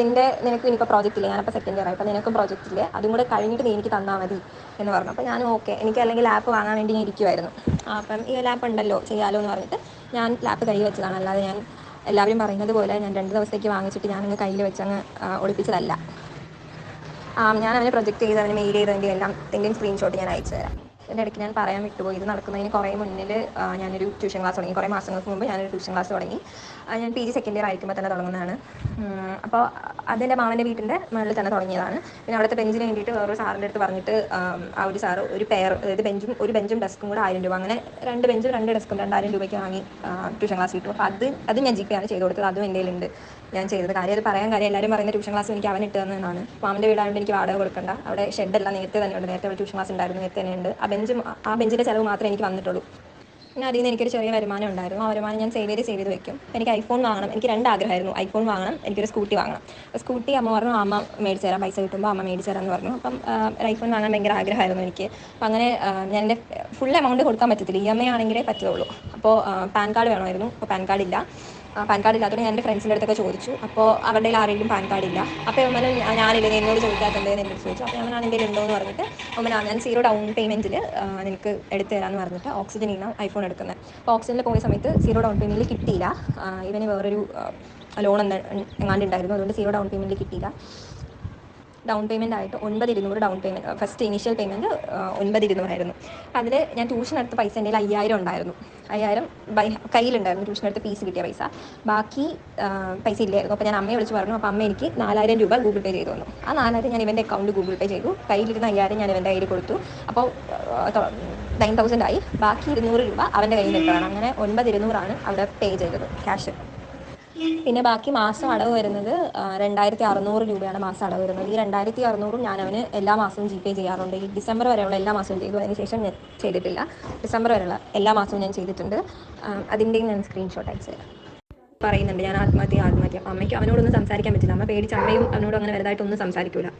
നിന്റെ നിനക്ക് ഇനിയിപ്പോൾ പ്രോജക്റ്റ് ഇല്ല? ഞാനപ്പോൾ സെക്കൻഡ് ഇയർ ആയി അപ്പോൾ നിനക്കും പ്രോജക്റ്റ് ഇല്ലേ? അതും കൂടെ കഴിഞ്ഞിട്ട് നീ എനിക്ക് തന്നാൽ മതി എന്ന് പറഞ്ഞു. അപ്പൊ ഞാൻ ഓക്കെ എനിക്ക് അല്ലെങ്കിൽ ലാപ്പ് വാങ്ങാൻ വേണ്ടി ഞാൻ ഇരിക്കുമായിരുന്നു അപ്പം ഈ ലാപ്പ് ഉണ്ടല്ലോ ചെയ്യാലോ എന്ന് പറഞ്ഞിട്ട് ഞാൻ ലാപ്പ് കയ്യിൽ വെച്ചതാണ്. അല്ലാതെ ഞാൻ എല്ലാവരും പറയുന്നത് പോലെ ഞാൻ രണ്ട് ദിവസത്തേക്ക് വാങ്ങിച്ചിട്ട് ഞാൻ അങ്ങ് കയ്യിൽ വെച്ചങ്ങ് ഒളിപ്പിച്ചതല്ല. ഞാൻ അവനെ പ്രൊജക്റ്റ് ചെയ്ത് അവന് മെയിൽ ചെയ്തതിന്റെ എല്ലാം എന്തെങ്കിലും സ്ക്രീൻഷോട്ട് ഞാൻ അയച്ചു തരാം. ഇതിന്റെ ഇടയ്ക്ക് ഞാൻ പറയാൻ വിട്ടുപോയി. ഇത് നടക്കുന്നതിന് കുറേ മുന്നിൽ ഞാനൊരു ട്യൂഷൻ ക്ലാസ് തുടങ്ങി. കുറേ മാസങ്ങൾക്ക് മുമ്പ് ഞാനൊരു ട്യൂഷൻ ക്ലാസ് തുടങ്ങി. ഞാൻ പി ജി സെക്കൻഡ് ഇയർ ആയിരിക്കുമ്പോൾ തന്നെ തുടങ്ങുന്നതാണ്. അപ്പോൾ അതെന്റെ മാമന്റെ വീട്ടിന്റെ മുകളിൽ തന്നെ തുടങ്ങിയതാണ്. പിന്നെ അവിടുത്തെ ബെഞ്ചിന് വേണ്ടിയിട്ട് വേറൊരു സാറിന്റെ അടുത്ത് പറഞ്ഞിട്ട് ആ ഒരു സാറ് ഒരു പെയർ അതായത് ബെഞ്ചും ഒരു ബെഞ്ചും ഡെസ്കും കൂടെ ആയിരം രൂപ. അങ്ങനെ രണ്ട് ബെഞ്ചും രണ്ട് ഡെസ്കും രണ്ടായിരം രൂപയ്ക്ക് വാങ്ങി ട്യൂഷൻ ക്ലാസ് കിട്ടും. അപ്പോൾ അത് അത് ഞാൻ ജി പേ ചെയ്ത് കൊടുത്തത്. അതും എന്റെ കയ്യിലുണ്ട്. ഞാൻ ചെയ്തത്. കാര്യം അത് പറയാൻ കാര്യം എല്ലാവരും പറയുന്ന ട്യൂഷൻ ക്ലാസ് എനിക്ക് അവൻ ഇട്ട് തന്നതാണ് മാമന്റെ വീടായതുകൊണ്ട് എനിക്ക് വാടക കൊടുക്കണ്ട. അവിടെ ഷെഡ് എല്ലാം നേരത്തെ തന്നെ ഉണ്ട്. നേരത്തെ ട്യൂഷൻ ക്ലാസ് ഉണ്ടായിരുന്നു. നേരത്തെ തന്നെ ഉണ്ട്. ആ ബെഞ്ചും ആ ബെഞ്ചിന്റെ ചിലവ് മാത്രമേ എനിക്ക് വന്നിട്ടുള്ളൂ. പിന്നെ അതിൽ നിന്ന് എനിക്കൊരു ചെറിയ വരുമാനം ഉണ്ടായിരുന്നു. ആ വരുമാനം ഞാൻ സേവ് ചെയ്ത് സേവ് ചെയ്ത് വെക്കും. എനിക്ക് ഐഫോൺ വാങ്ങണം. എനിക്ക് രണ്ട് ആഗ്രഹമായിരുന്നു. ഐഫോൺ വാങ്ങണം എനിക്കൊരു സ്കൂട്ടി വാങ്ങണം. സ്കൂട്ടി അമ്മ പറഞ്ഞു അമ്മ മേടിച്ച് തരാം പൈസ കിട്ടുമ്പോൾ അമ്മ മേടിച്ച് തരാമെന്ന് പറഞ്ഞു. അപ്പം ഐഫോൺ വാങ്ങാൻ ഭയങ്കര ആഗ്രഹമായിരുന്നു എനിക്ക്. അപ്പം അങ്ങനെ ഞാൻ എന്റെ ഫുൾ എമൗണ്ട് കൊടുക്കാൻ പറ്റത്തില്ല. ഇ എം ഐ ആണെങ്കിലേ പറ്റുള്ളൂ അപ്പോൾ പാൻ കാർഡ് വേണമായിരുന്നു. അപ്പോൾ പാൻ കാർഡ് ഇല്ല. പാൻ കാർഡ് ഇല്ലാത്തതുകൊണ്ട് ഞാൻ എന്റെ ഫ്രണ്ട്സിന്റെ അടുത്തൊക്കെ ചോദിച്ചു. അപ്പോൾ അവരുടെ ആരെങ്കിലും പാൻ കാർഡ് ഇല്ല. അപ്പോൾ ഞാൻ ഞാനില്ല എന്നോട് ചോദിക്കാത്തത് എന്ന് എന്നോട് ചോദിച്ചു. അപ്പോൾ ഞാൻ എന്റെ ഉണ്ടോ എന്ന് പറഞ്ഞിട്ട് അമ്മ ഞാൻ സീറോ ഡൗൺ പേയ്മെന്റിൽ നിനക്ക് എടുത്തു തരാമെന്ന് പറഞ്ഞിട്ട് ഓക്സിജൻ ഇന്ന ഐഫോൺ എടുക്കുന്നത്. അപ്പോൾ ഓക്സിജനിൽ പോയ സമയത്ത് സീറോ ഡൗൺ പേയ്മെന്റിൽ കിട്ടിയില്ല. ഇവന് വേറൊരു ലോൺ എങ്ങാണ്ട് ഉണ്ടായിരുന്നു. അതുകൊണ്ട് സീറോ ഡൗൺ പേയ്മെന്റിൽ കിട്ടിയില്ല. ഡൗൺ പേയ്മെന്റ് ആയിട്ട് ഒൻപത് ഇരുന്നൂറ് down payment first initial payment ഒൻപത് ഇരുന്നൂറായിരുന്നു അതിൽ ഞാൻ ട്യൂഷൻ എടുത്ത പൈസ എന്റെ കയ്യിൽ അയ്യായിരം ഉണ്ടായിരുന്നു. അയ്യായിരം ബൈ കയ്യിലുണ്ടായിരുന്നു ട്യൂഷൻ എടുത്ത് ഫീസ് കിട്ടിയ പൈസ. ബാക്കി പൈസ ഇല്ലായിരുന്നു. അപ്പോൾ ഞാൻ അമ്മയെ വിളിച്ച് പറഞ്ഞു അപ്പോൾ അമ്മ എനിക്ക് നാലായിരം രൂപ ഗൂഗിൾ പേ ചെയ്തു തന്നു. ആ നാലായിരം ഞാൻ ഇവന്റെ അക്കൗണ്ട് ഗൂഗിൾ പേ ചെയ്തു. കയ്യിലിരുന്ന അയ്യായിരം ഞാൻ ഇവന്റെ കയ്യിൽ കൊടുത്തു. അപ്പോൾ നയൻ തൗസൻഡ് ആയി. ബാക്കി ഇരുന്നൂറ് രൂപ അവന്റെ കയ്യിൽ നിൽക്കണം അങ്ങനെ ഒൻപത് ഇരുന്നൂറാണ് അവിടെ പേ ചെയ്തത് ക്യാഷ് പിന്നെ ബാക്കി മാസം അടവ് വരുന്നത് രണ്ടായിരത്തി അറുന്നൂറ് രൂപയാണ് മാസം അടവ് വരുന്നത്. ഈ രണ്ടായിരത്തി അറുന്നൂറും ഞാൻ അവന് എല്ലാ മാസവും ജി പേ ചെയ്യാറുണ്ട്. ഈ ഡിസംബർ വരെയുള്ള എല്ലാ മാസവും ചെയ്തു. അതിന് ശേഷം ഞാൻ ചെയ്തിട്ടില്ല. ഡിസംബർ വരെയുള്ള എല്ലാ മാസവും ഞാൻ ചെയ്തിട്ടുണ്ട്. അതിന്റെയും ഞാൻ സ്ക്രീൻഷോട്ട് അയച്ചു തരാം. പറയുന്നുണ്ട് ഞാൻ ആത്മഹത്യ ആത്മഹത്യ. അമ്മയ്ക്ക് അവനോടൊന്നും സംസാരിക്കാൻ പറ്റില്ല. അമ്മ പേടിച്ച് അമ്മയും അവനോട് അങ്ങനെ വലുതായിട്ടൊന്നും സംസാരിക്കില്ല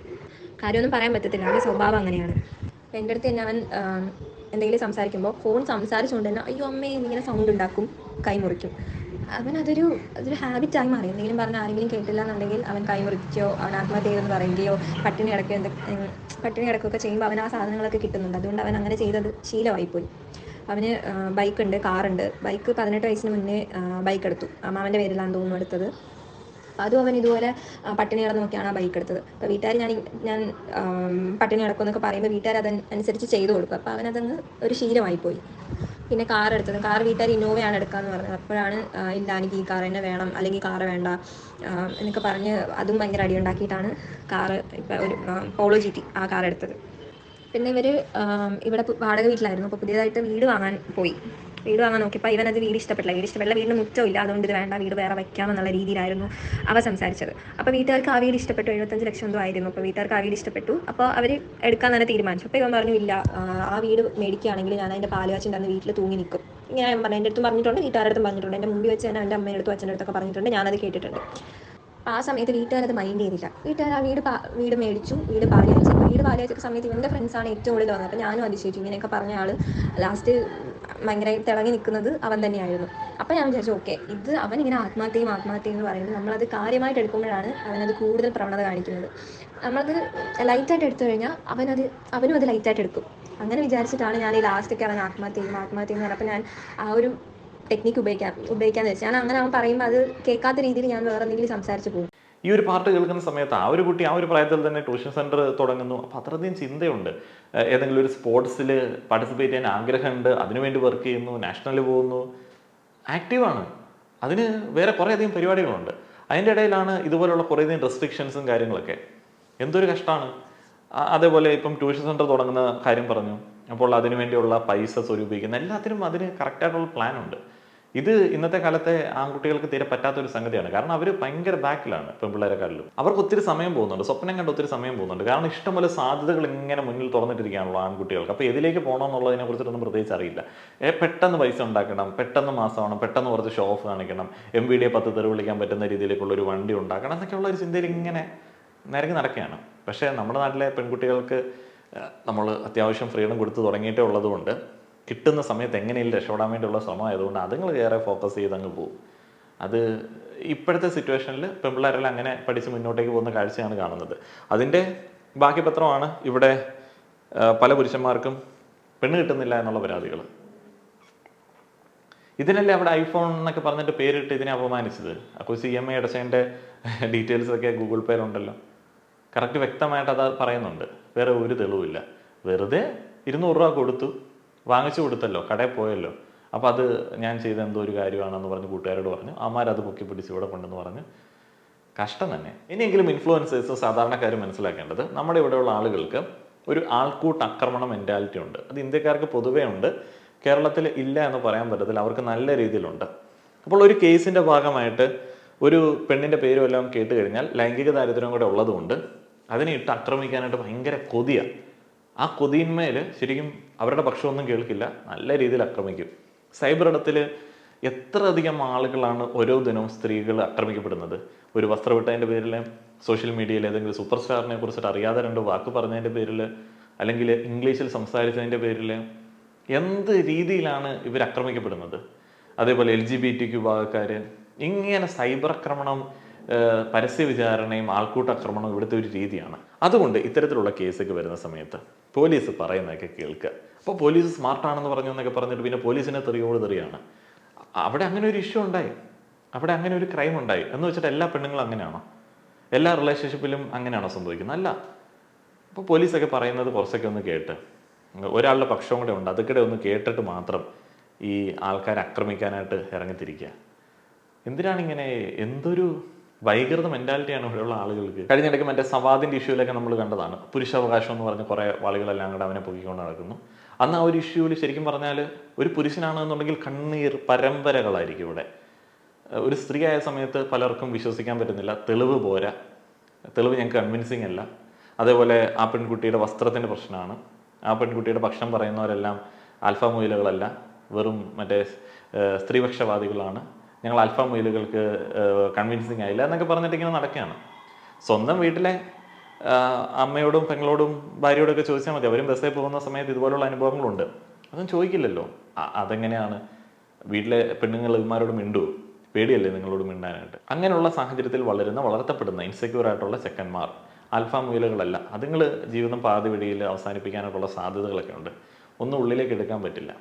കാര്യമൊന്നും പറയാൻ പറ്റത്തില്ല. അവന്റെ സ്വഭാവം അങ്ങനെയാണ്. അപ്പം എന്റെ അടുത്ത് തന്നെ അവൻ എന്തെങ്കിലും സംസാരിക്കുമ്പോൾ ഫോൺ സംസാരിച്ചുകൊണ്ട് തന്നെ അയ്യോ അമ്മേ ഇങ്ങനെ സൗണ്ട് ഉണ്ടാക്കും. കൈ മുറിക്കും അവൻ അതൊരു അതൊരു ഹാബിറ്റായി മാറി. എന്തെങ്കിലും പറഞ്ഞാൽ ആരെങ്കിലും കേട്ടില്ല എന്നുണ്ടെങ്കിൽ അവൻ കൈ മുറിക്കുകയോ അവൻ ആത്മഹത്യ ചെയ്തെന്ന് പറയുകയോ പട്ടിണി കിടക്കുകയോ എന്തൊക്കെ പട്ടിണി കിടക്കുകയൊക്കെ ചെയ്യുമ്പോൾ അവൻ ആ സാധനങ്ങളൊക്കെ കിട്ടുന്നുണ്ട്. അതുകൊണ്ട് അവൻ അങ്ങനെ ചെയ്തത് ശീലമായിപ്പോയി. അവന് ബൈക്ക് ഉണ്ട് കാറുണ്ട് ബൈക്ക് പതിനെട്ട് വയസ്സിന് മുന്നേ ബൈക്ക് എടുത്തു. അമ്മാവന്റെ പേരിലാണ് തോന്നുന്നു എടുത്തത്. അതും അവൻ ഇതുപോലെ പട്ടിണി കിടന്നൊക്കെയാണ് ആ ബൈക്ക് എടുത്തത്. അപ്പോൾ വീട്ടുകാർ ഞാൻ ഞാൻ പട്ടിണി കിടക്കുമെന്നൊക്കെ പറയുമ്പോൾ വീട്ടുകാർ അതനുസരിച്ച് ചെയ്തു കൊടുക്കും. അപ്പോൾ അവനതങ്ങ് ഒരു ശീലമായിപ്പോയി. പിന്നെ കാർ എടുത്തത്. കാർ വീട്ടുകാർ ഇന്നോവയാണ് എടുക്കാന്ന് പറഞ്ഞത്. അപ്പോഴാണ് ഇല്ല എനിക്ക് ഈ കാർ തന്നെ വേണം അല്ലെങ്കിൽ കാർ വേണ്ട എന്നൊക്കെ പറഞ്ഞ് അതും ഭയങ്കര അടിയുണ്ടാക്കിയിട്ടാണ് കാർ ഇപ്പം ഒരു പോളോ ജി ടി ആ കാർ എടുത്തത്. പിന്നെ ഇവർ ഇവിടെ വാടക വീട്ടിലായിരുന്നു. അപ്പോൾ പുതിയതായിട്ട് വീട് വാങ്ങാൻ പോയി. വീട് വാങ്ങാൻ നോക്കിയപ്പോൾ ഇവനത് വീട് ഇഷ്ടപ്പെട്ടില്ല. വീട് ഇഷ്ടപ്പെട്ടില്ല. വീടിന് മുറ്റമില്ല അതുകൊണ്ട് ഇത് വേണ്ട. വീട് വേറെ വയ്ക്കാം വെക്കാമെന്നുള്ള രീതിയിലായിരുന്നു അവ സംസാരിച്ചത്. അപ്പോൾ വീട്ടുകാർക്ക് ആ വീട് ഇഷ്ടപ്പെട്ടു. എഴുപത്തഞ്ച് ലക്ഷം എന്തോ ആയിരുന്നു. അപ്പോൾ വീട്ടുകാർക്ക് ആ വീട് ഇഷ്ടപ്പെട്ടു. അപ്പോൾ അവർ എടുക്കാൻ തന്നെ തീരുമാനിച്ചു. അപ്പോൾ ഇവൻ പറഞ്ഞു ഇല്ല. ആ, വീട് മേടിക്കുകയാണെങ്കിൽ ഞാൻ അതിന്റെ പാൽ കാച്ചിന്റെ അന്ന് വീട്ടിൽ തൂങ്ങി നിൽക്കും ഇങ്ങനെ പറഞ്ഞു എന്റെ അടുത്തും പറഞ്ഞിട്ടുണ്ട്. വീട്ടുകാരുടെ അടുത്തും പറഞ്ഞിട്ടുണ്ട്. എന്റെ മുമ്പിൽ വെച്ച് തന്നെ എന്റെ അമ്മയുടെ അടുത്തും അച്ഛന്റെ അടുത്തൊക്കെ പറഞ്ഞിട്ടുണ്ട്. ഞാനത് കേട്ടിട്ടുണ്ട്. ആ സമയത്ത് വീട്ടുകാരത് മൈൻഡ് ചെയ്തില്ല. വീട്ടുകാർ ആ വീട് വീട് മേടിച്ചു വീട് പാലിയാച്ചു വീട് പാലിയാച്ച സമയത്ത് ഇവന്റെ ഫ്രണ്ട്സാണ് ഏറ്റവും കൂടുതൽ വന്നത്. അപ്പോൾ ഞാനും അതിശയിച്ചു. ഇങ്ങനെയൊക്കെ പറഞ്ഞ ആൾ ലാസ്റ്റ് ഭയങ്കരമായി തിളങ്ങി നിൽക്കുന്നത് അവൻ തന്നെയായിരുന്നു. അപ്പം ഞാൻ വിചാരിച്ചു ഓക്കെ ഇത് അവൻ ഇങ്ങനെ ആത്മഹത്യയും ആത്മഹത്യയും എന്ന് പറയുന്നത് നമ്മളത് കാര്യമായിട്ട് എടുക്കുമ്പോഴാണ് അവനത് കൂടുതൽ പ്രവണത കാണിക്കുന്നത്. നമ്മളത് ലൈറ്റായിട്ട് എടുത്തു കഴിഞ്ഞാൽ അവനത് അവനും അത് ലൈറ്റായിട്ട് എടുക്കും. അങ്ങനെ വിചാരിച്ചിട്ടാണ് ഞാൻ ഈ ലാസ്റ്റൊക്കെ അവൻ ആത്മഹത്യ ചെയ്യും ആത്മഹത്യ എന്ന് പറഞ്ഞപ്പോൾ ഞാൻ ആ ഒരു ടെക്നിക്ക് ഉപയോഗിക്കാം ഉപയോഗിക്കാന്ന് വെച്ചാൽ അങ്ങനെ അവൻ പറയുമ്പോൾ അത് കേൾക്കാത്ത രീതിയിൽ ഞാൻ വേറെ എന്തെങ്കിലും സംസാരിച്ചു പോകും. ഈ ഒരു പാട്ട് കേൾക്കുന്ന സമയത്ത് ആ ഒരു കുട്ടി ആ ഒരു പ്രായത്തിൽ തന്നെ ട്യൂഷൻ സെന്റർ തുടങ്ങുന്നു. അപ്പോൾ അത്രയധികം ചിന്തയുണ്ട്. ഏതെങ്കിലും ഒരു സ്പോർട്സിൽ പാർട്ടിസിപ്പേറ്റ് ചെയ്യാൻ ആഗ്രഹമുണ്ട് അതിനുവേണ്ടി വർക്ക് ചെയ്യുന്നു നാഷണലിൽ പോകുന്നു. ആക്റ്റീവാണ് അതിന് വേറെ കുറേ അധികം പരിപാടികളുണ്ട്. അതിന്റെ ഇടയിലാണ് ഇതുപോലുള്ള കുറേയധികം റെസ്ട്രിക്ഷൻസും കാര്യങ്ങളൊക്കെ. എന്തൊരു കഷ്ടമാണ് അതേപോലെ ഇപ്പം ട്യൂഷൻ സെന്റർ തുടങ്ങുന്ന കാര്യം പറഞ്ഞു. അപ്പോൾ അതിനു വേണ്ടിയുള്ള പൈസ സ്വരൂപിക്കുന്ന എല്ലാത്തിനും അതിന് കറക്റ്റായിട്ടുള്ള പ്ലാൻ ഉണ്ട്. ഇത് ഇന്നത്തെ കാലത്തെ ആൺകുട്ടികൾക്ക് തീരെ പറ്റാത്ത ഒരു സംഗതിയാണ്. കാരണം അവർ ഭയങ്കര ബാക്കിലാണ് പെൺപിള്ളേരെക്കാളിലും അവർക്ക് ഒത്തിരി സമയം പോകുന്നുണ്ട്. സ്വപ്നം കണ്ട് ഒത്തിരി സമയം പോകുന്നുണ്ട്. കാരണം ഇഷ്ടംപോലെ സാധ്യതകൾ ഇങ്ങനെ മുന്നിൽ തുറന്നിട്ടിരിക്കുകയാണല്ലോ ആൺകുട്ടികൾക്ക്. അപ്പോൾ എതിലേക്ക് പോകണം എന്നുള്ളതിനെ കുറിച്ചിട്ടൊന്നും പ്രത്യേകിച്ച് അറിയില്ല. പെട്ടെന്ന് പൈസ ഉണ്ടാക്കണം. പെട്ടെന്ന് മാസമാണ് പെട്ടെന്ന് കുറച്ച് ഷോ ഓഫ് കാണിക്കണം. എം വി ഡിയെ പത്ത് തെറി വിളിക്കാൻ പറ്റുന്ന രീതിയിലേക്കുള്ള ഒരു വണ്ടി ഉണ്ടാക്കണം. എന്നൊക്കെയുള്ള ഒരു ചിന്തയിൽ ഇങ്ങനെ നിരങ്ങി നടക്കുകയാണ്. പക്ഷേ നമ്മുടെ നാട്ടിലെ പെൺകുട്ടികൾക്ക് നമ്മൾ അത്യാവശ്യം ഫ്രീഡം കൊടുത്തു തുടങ്ങിയിട്ടേ ഉള്ളതുകൊണ്ട് കിട്ടുന്ന സമയത്ത് എങ്ങനെയും രക്ഷപ്പെടാൻ വേണ്ടിയുള്ള ശ്രമം ആയതുകൊണ്ട് അതുങ്ങൾ ഏറെ ഫോക്കസ് ചെയ്ത് അങ്ങ് പോകും. അത് ഇപ്പോഴത്തെ സിറ്റുവേഷനിൽ പെൺപിള്ളേരെല്ലാം അങ്ങനെ പഠിച്ച് മുന്നോട്ടേക്ക് പോകുന്ന കാഴ്ചയാണ് കാണുന്നത്. അതിന്റെ ബാക്കി പത്രമാണ് ഇവിടെ പല പുരുഷന്മാർക്കും പെണ്ണ് കിട്ടുന്നില്ല എന്നുള്ള പരാതികൾ ഇതിനല്ലേ അവിടെ ഐഫോൺ എന്നൊക്കെ പറഞ്ഞിട്ട് പേരിട്ട് ഇതിനെ അപമാനിച്ചത്? അപ്പോൾ സി എം ഐ അടച്ചതിന്റെ ഡീറ്റെയിൽസ് ഒക്കെ ഗൂഗിൾ പേയിലുണ്ടല്ലോ കറക്റ്റ് വ്യക്തമായിട്ട് അത് പറയുന്നുണ്ട്. വേറെ ഒരു തെളിവില്ല വെറുതെ ഇരുന്നൂറ് രൂപ കൊടുത്തു. വാങ്ങിച്ചു കൊടുത്തല്ലോ കടയിൽ പോയല്ലോ. അപ്പോൾ അത് ഞാൻ ചെയ്ത എന്തോ ഒരു കാര്യമാണെന്ന് പറഞ്ഞ് കൂട്ടുകാരോട് പറഞ്ഞു. അമ്മാരത് പൊക്കി പിടിച്ച് ഇവിടെ കൊണ്ടെന്ന് പറഞ്ഞ്. കഷ്ടം തന്നെ. ഇനിയെങ്കിലും ഇൻഫ്ലുവൻസേഴ്സ് സാധാരണക്കാർ മനസ്സിലാക്കേണ്ടത് നമ്മുടെ ഇവിടെയുള്ള ആളുകൾക്ക് ഒരു ആൾക്കൂട്ട് ആക്രമണ മെന്റാലിറ്റി ഉണ്ട്. അത് ഇന്ത്യക്കാർക്ക് പൊതുവേ ഉണ്ട്. കേരളത്തിൽ ഇല്ല എന്ന് പറയാൻ പറ്റത്തില്ല. അവർക്ക് നല്ല രീതിയിലുണ്ട്. അപ്പോൾ ഒരു കേസിന്റെ ഭാഗമായിട്ട് ഒരു പെണ്ണിന്റെ പേരും എല്ലാം കേട്ട് കഴിഞ്ഞാൽ ലൈംഗിക ദാരിദ്ര്യം കൂടെ ഉള്ളതുകൊണ്ട് അതിനെ ഇട്ട് ആക്രമിക്കാനായിട്ട് ഭയങ്കര കൊതിയാണ് ആ കൊതിയിന്മേൽ ശരിക്കും അവരുടെ പക്ഷമൊന്നും കേൾക്കില്ല. നല്ല രീതിയിൽ ആക്രമിക്കും. സൈബർ ഇടത്തിൽ എത്ര അധികം ആളുകളാണ് ഓരോ ദിനവും സ്ത്രീകൾ ആക്രമിക്കപ്പെടുന്നത്? ഒരു വസ്ത്രവിട്ടതിന്റെ പേരിൽ സോഷ്യൽ മീഡിയയിൽ ഏതെങ്കിലും സൂപ്പർ സ്റ്റാറിനെ കുറിച്ചിട്ട് അറിയാതെ രണ്ട് വാക്ക് പറഞ്ഞതിന്റെ പേരിൽ അല്ലെങ്കിൽ ഇംഗ്ലീഷിൽ സംസാരിച്ചതിന്റെ പേരിൽ എന്ത് രീതിയിലാണ് ഇവർ ആക്രമിക്കപ്പെടുന്നത്? അതേപോലെ L G B T Q ഇങ്ങനെ സൈബർ ആക്രമണം പരസ്യ വിചാരണയും ആൾക്കൂട്ട ആക്രമണവും ഇവിടുത്തെ ഒരു രീതിയാണ്. അതുകൊണ്ട് ഇത്തരത്തിലുള്ള കേസൊക്കെ വരുന്ന സമയത്ത് പോലീസ് പറയുന്നതൊക്കെ കേൾക്കുക. അപ്പോൾ പോലീസ് സ്മാർട്ടാണെന്ന് പറഞ്ഞു എന്നൊക്കെ പറഞ്ഞിട്ട് പിന്നെ പോലീസിനെ തെറിയോട് തെറിയാണ്. അവിടെ അങ്ങനെ ഒരു ഇഷ്യൂ ഉണ്ടായി. അവിടെ അങ്ങനെ ഒരു ക്രൈം ഉണ്ടായി. എന്ന് വെച്ചിട്ട് എല്ലാ പെണ്ണുങ്ങളും അങ്ങനെയാണോ? എല്ലാ റിലേഷൻഷിപ്പിലും അങ്ങനെയാണോ സംഭവിക്കുന്നത്? അല്ല. അപ്പോൾ പോലീസൊക്കെ പറയുന്നത് കുറച്ചൊക്കെ ഒന്ന് കേട്ട്. ഒരാളുടെ പക്ഷവും കൂടെ ഉണ്ട്. അതൊക്കെ ഒന്ന് കേട്ടിട്ട് മാത്രം ഈ ആൾക്കാരെ ആക്രമിക്കാനായിട്ട് ഇറങ്ങിത്തിരിക്കുക. എന്തിനാണിങ്ങനെ? എന്തൊരു വൈകൃത മെന്റാലിറ്റിയാണ് ഇവിടെയുള്ള ആളുകൾക്ക്. കഴിഞ്ഞിടയ്ക്ക് മറ്റേ സവാദിന്റെ ഇഷ്യൂലൊക്കെ നമ്മൾ കണ്ടതാണ്. പുരുഷാവകാശം എന്ന് പറഞ്ഞ് കുറേ ആളുകളെല്ലാം കൂടെ അവനെ പൊക്കിക്കൊണ്ട് നടക്കുന്നു. അന്ന് ആ ഒരു ഇഷ്യൂവിൽ ശരിക്കും പറഞ്ഞാൽ ഒരു പുരുഷനാണെന്നുണ്ടെങ്കിൽ കണ്ണീർ പരമ്പരകളായിരിക്കും ഇവിടെ. ഒരു സ്ത്രീ ആയ സമയത്ത് പലർക്കും വിശ്വസിക്കാൻ പറ്റുന്നില്ല. തെളിവ് പോരാ. തെളിവ് ഞങ്ങൾക്ക് കൺവിൻസിങ് അല്ല. അതേപോലെ ആ പെൺകുട്ടിയുടെ വസ്ത്രത്തിന്റെ പ്രശ്നമാണ്. ആ പെൺകുട്ടിയുടെ പക്ഷം പറയുന്നവരെല്ലാം ആൽഫ മൊയിലുകളല്ല. വെറും മറ്റേ സ്ത്രീപക്ഷവാദികളാണ്. ഞങ്ങൾ ആൽഫ മൊയിലുകൾക്ക് കൺവിൻസിങ് ആയില്ല എന്നൊക്കെ പറഞ്ഞിട്ട് ഇങ്ങനെ നടക്കുകയാണ്. സ്വന്തം വീട്ടിലെ അമ്മയോടും പെങ്ങളോടും ഭാര്യയോടും ഒക്കെ ചോദിച്ചാൽ മതി. അവരും ബസ്സിൽ പോകുന്ന സമയത്ത് ഇതുപോലുള്ള അനുഭവങ്ങളുണ്ട്. അതൊന്നും ചോദിക്കില്ലല്ലോ. അതെങ്ങനെയാണ്? വീട്ടിലെ പെണ്ണുങ്ങൾ മിണ്ടുവോ മിണ്ടു. പേടിയല്ലേ നിങ്ങളോട് മിണ്ടാനായിട്ട്? അങ്ങനെയുള്ള സാഹചര്യത്തിൽ വളരുന്ന വളർത്തപ്പെടുന്ന ഇൻസെക്യൂർ ആയിട്ടുള്ള ചെക്കന്മാർ ആൽഫ മുയലുകളല്ല. അതുങ്ങൾ ജീവിതം പാതി വഴിയിൽ അവസാനിപ്പിക്കാനായിട്ടുള്ള സാധ്യതകളൊക്കെ ഉണ്ട്. ഒന്നും ഉള്ളിലേക്ക് എടുക്കാൻ പറ്റില്ല.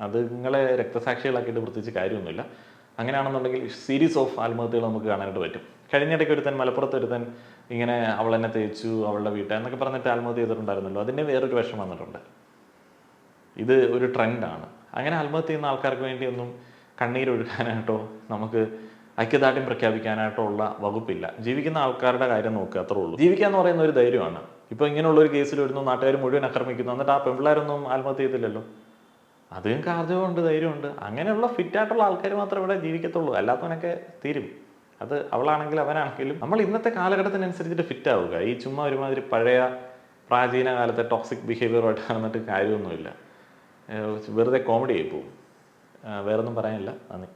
അത് നിങ്ങളെ രക്തസാക്ഷികളാക്കിയിട്ട് പ്രത്യേകിച്ച് കാര്യമൊന്നുമില്ല. അങ്ങനെയാണെന്നുണ്ടെങ്കിൽ സീരീസ് ഓഫ് ആത്മഹത്യകൾ നമുക്ക് കാണാനായിട്ട് പറ്റും. കഴിഞ്ഞിടയ്ക്ക് ഒരുത്തൻ മലപ്പുറത്ത് ഒരുത്തൻ ഇങ്ങനെ അവൾ എന്നെ തേച്ചു അവളുടെ വീട്ടിൽ എന്നൊക്കെ പറഞ്ഞിട്ട് ആത്മഹത്യ ചെയ്തിട്ടുണ്ടായിരുന്നല്ലോ. അതിന്റെ വേറൊരു വിഷം വന്നിട്ടുണ്ട്. ഇത് ഒരു ട്രെൻഡാണ് അങ്ങനെ ആത്മഹത്യ ചെയ്യുന്ന ആൾക്കാർക്ക് വേണ്ടിയൊന്നും കണ്ണീരൊഴുക്കാനായിട്ടോ നമുക്ക് ഐക്യദാർഢ്യം പ്രഖ്യാപിക്കാനായിട്ടോ ഉള്ള വകുപ്പില്ല. ജീവിക്കുന്ന ആൾക്കാരുടെ കാര്യം നോക്കുക അത്രേ ഉള്ളൂ. ജീവിക്കുക എന്ന് പറയുന്ന ഒരു ധൈര്യമാണ്. ഇപ്പോൾ ഇങ്ങനെയുള്ള ഒരു കേസിൽ വരുന്നു നാട്ടുകാർ മുഴുവൻ ആക്രമിക്കുന്നു എന്നിട്ട് ആ പെൺപിള്ളേരൊന്നും ആത്മഹത്യ ചെയ്തില്ലല്ലോ. അതും ആർജവമുണ്ട് ധൈര്യമുണ്ട് അങ്ങനെയുള്ള ഫിറ്റ് ആയിട്ടുള്ള ആൾക്കാർ മാത്രമേ ഇവിടെ ജീവിക്കത്തുള്ളൂ. അല്ലാത്തവനൊക്കെ തീരും. അത് അവളാണെങ്കിലും അവനാണെങ്കിലും നമ്മൾ ഇന്നത്തെ കാലഘട്ടത്തിനനുസരിച്ചിട്ട് ഫിറ്റ് ആവുക ഈ ചുമ്മാ ഒരുമാതിരി പഴയ പ്രാചീന കാലത്തെ ടോക്സിക് ബിഹേവിയറുമായിട്ട് നടന്നിട്ട് കാര്യമൊന്നുമില്ല. വെറുതെ കോമഡി ആയി പോകും വേറൊന്നും പറയാനില്ല. നന്ദി.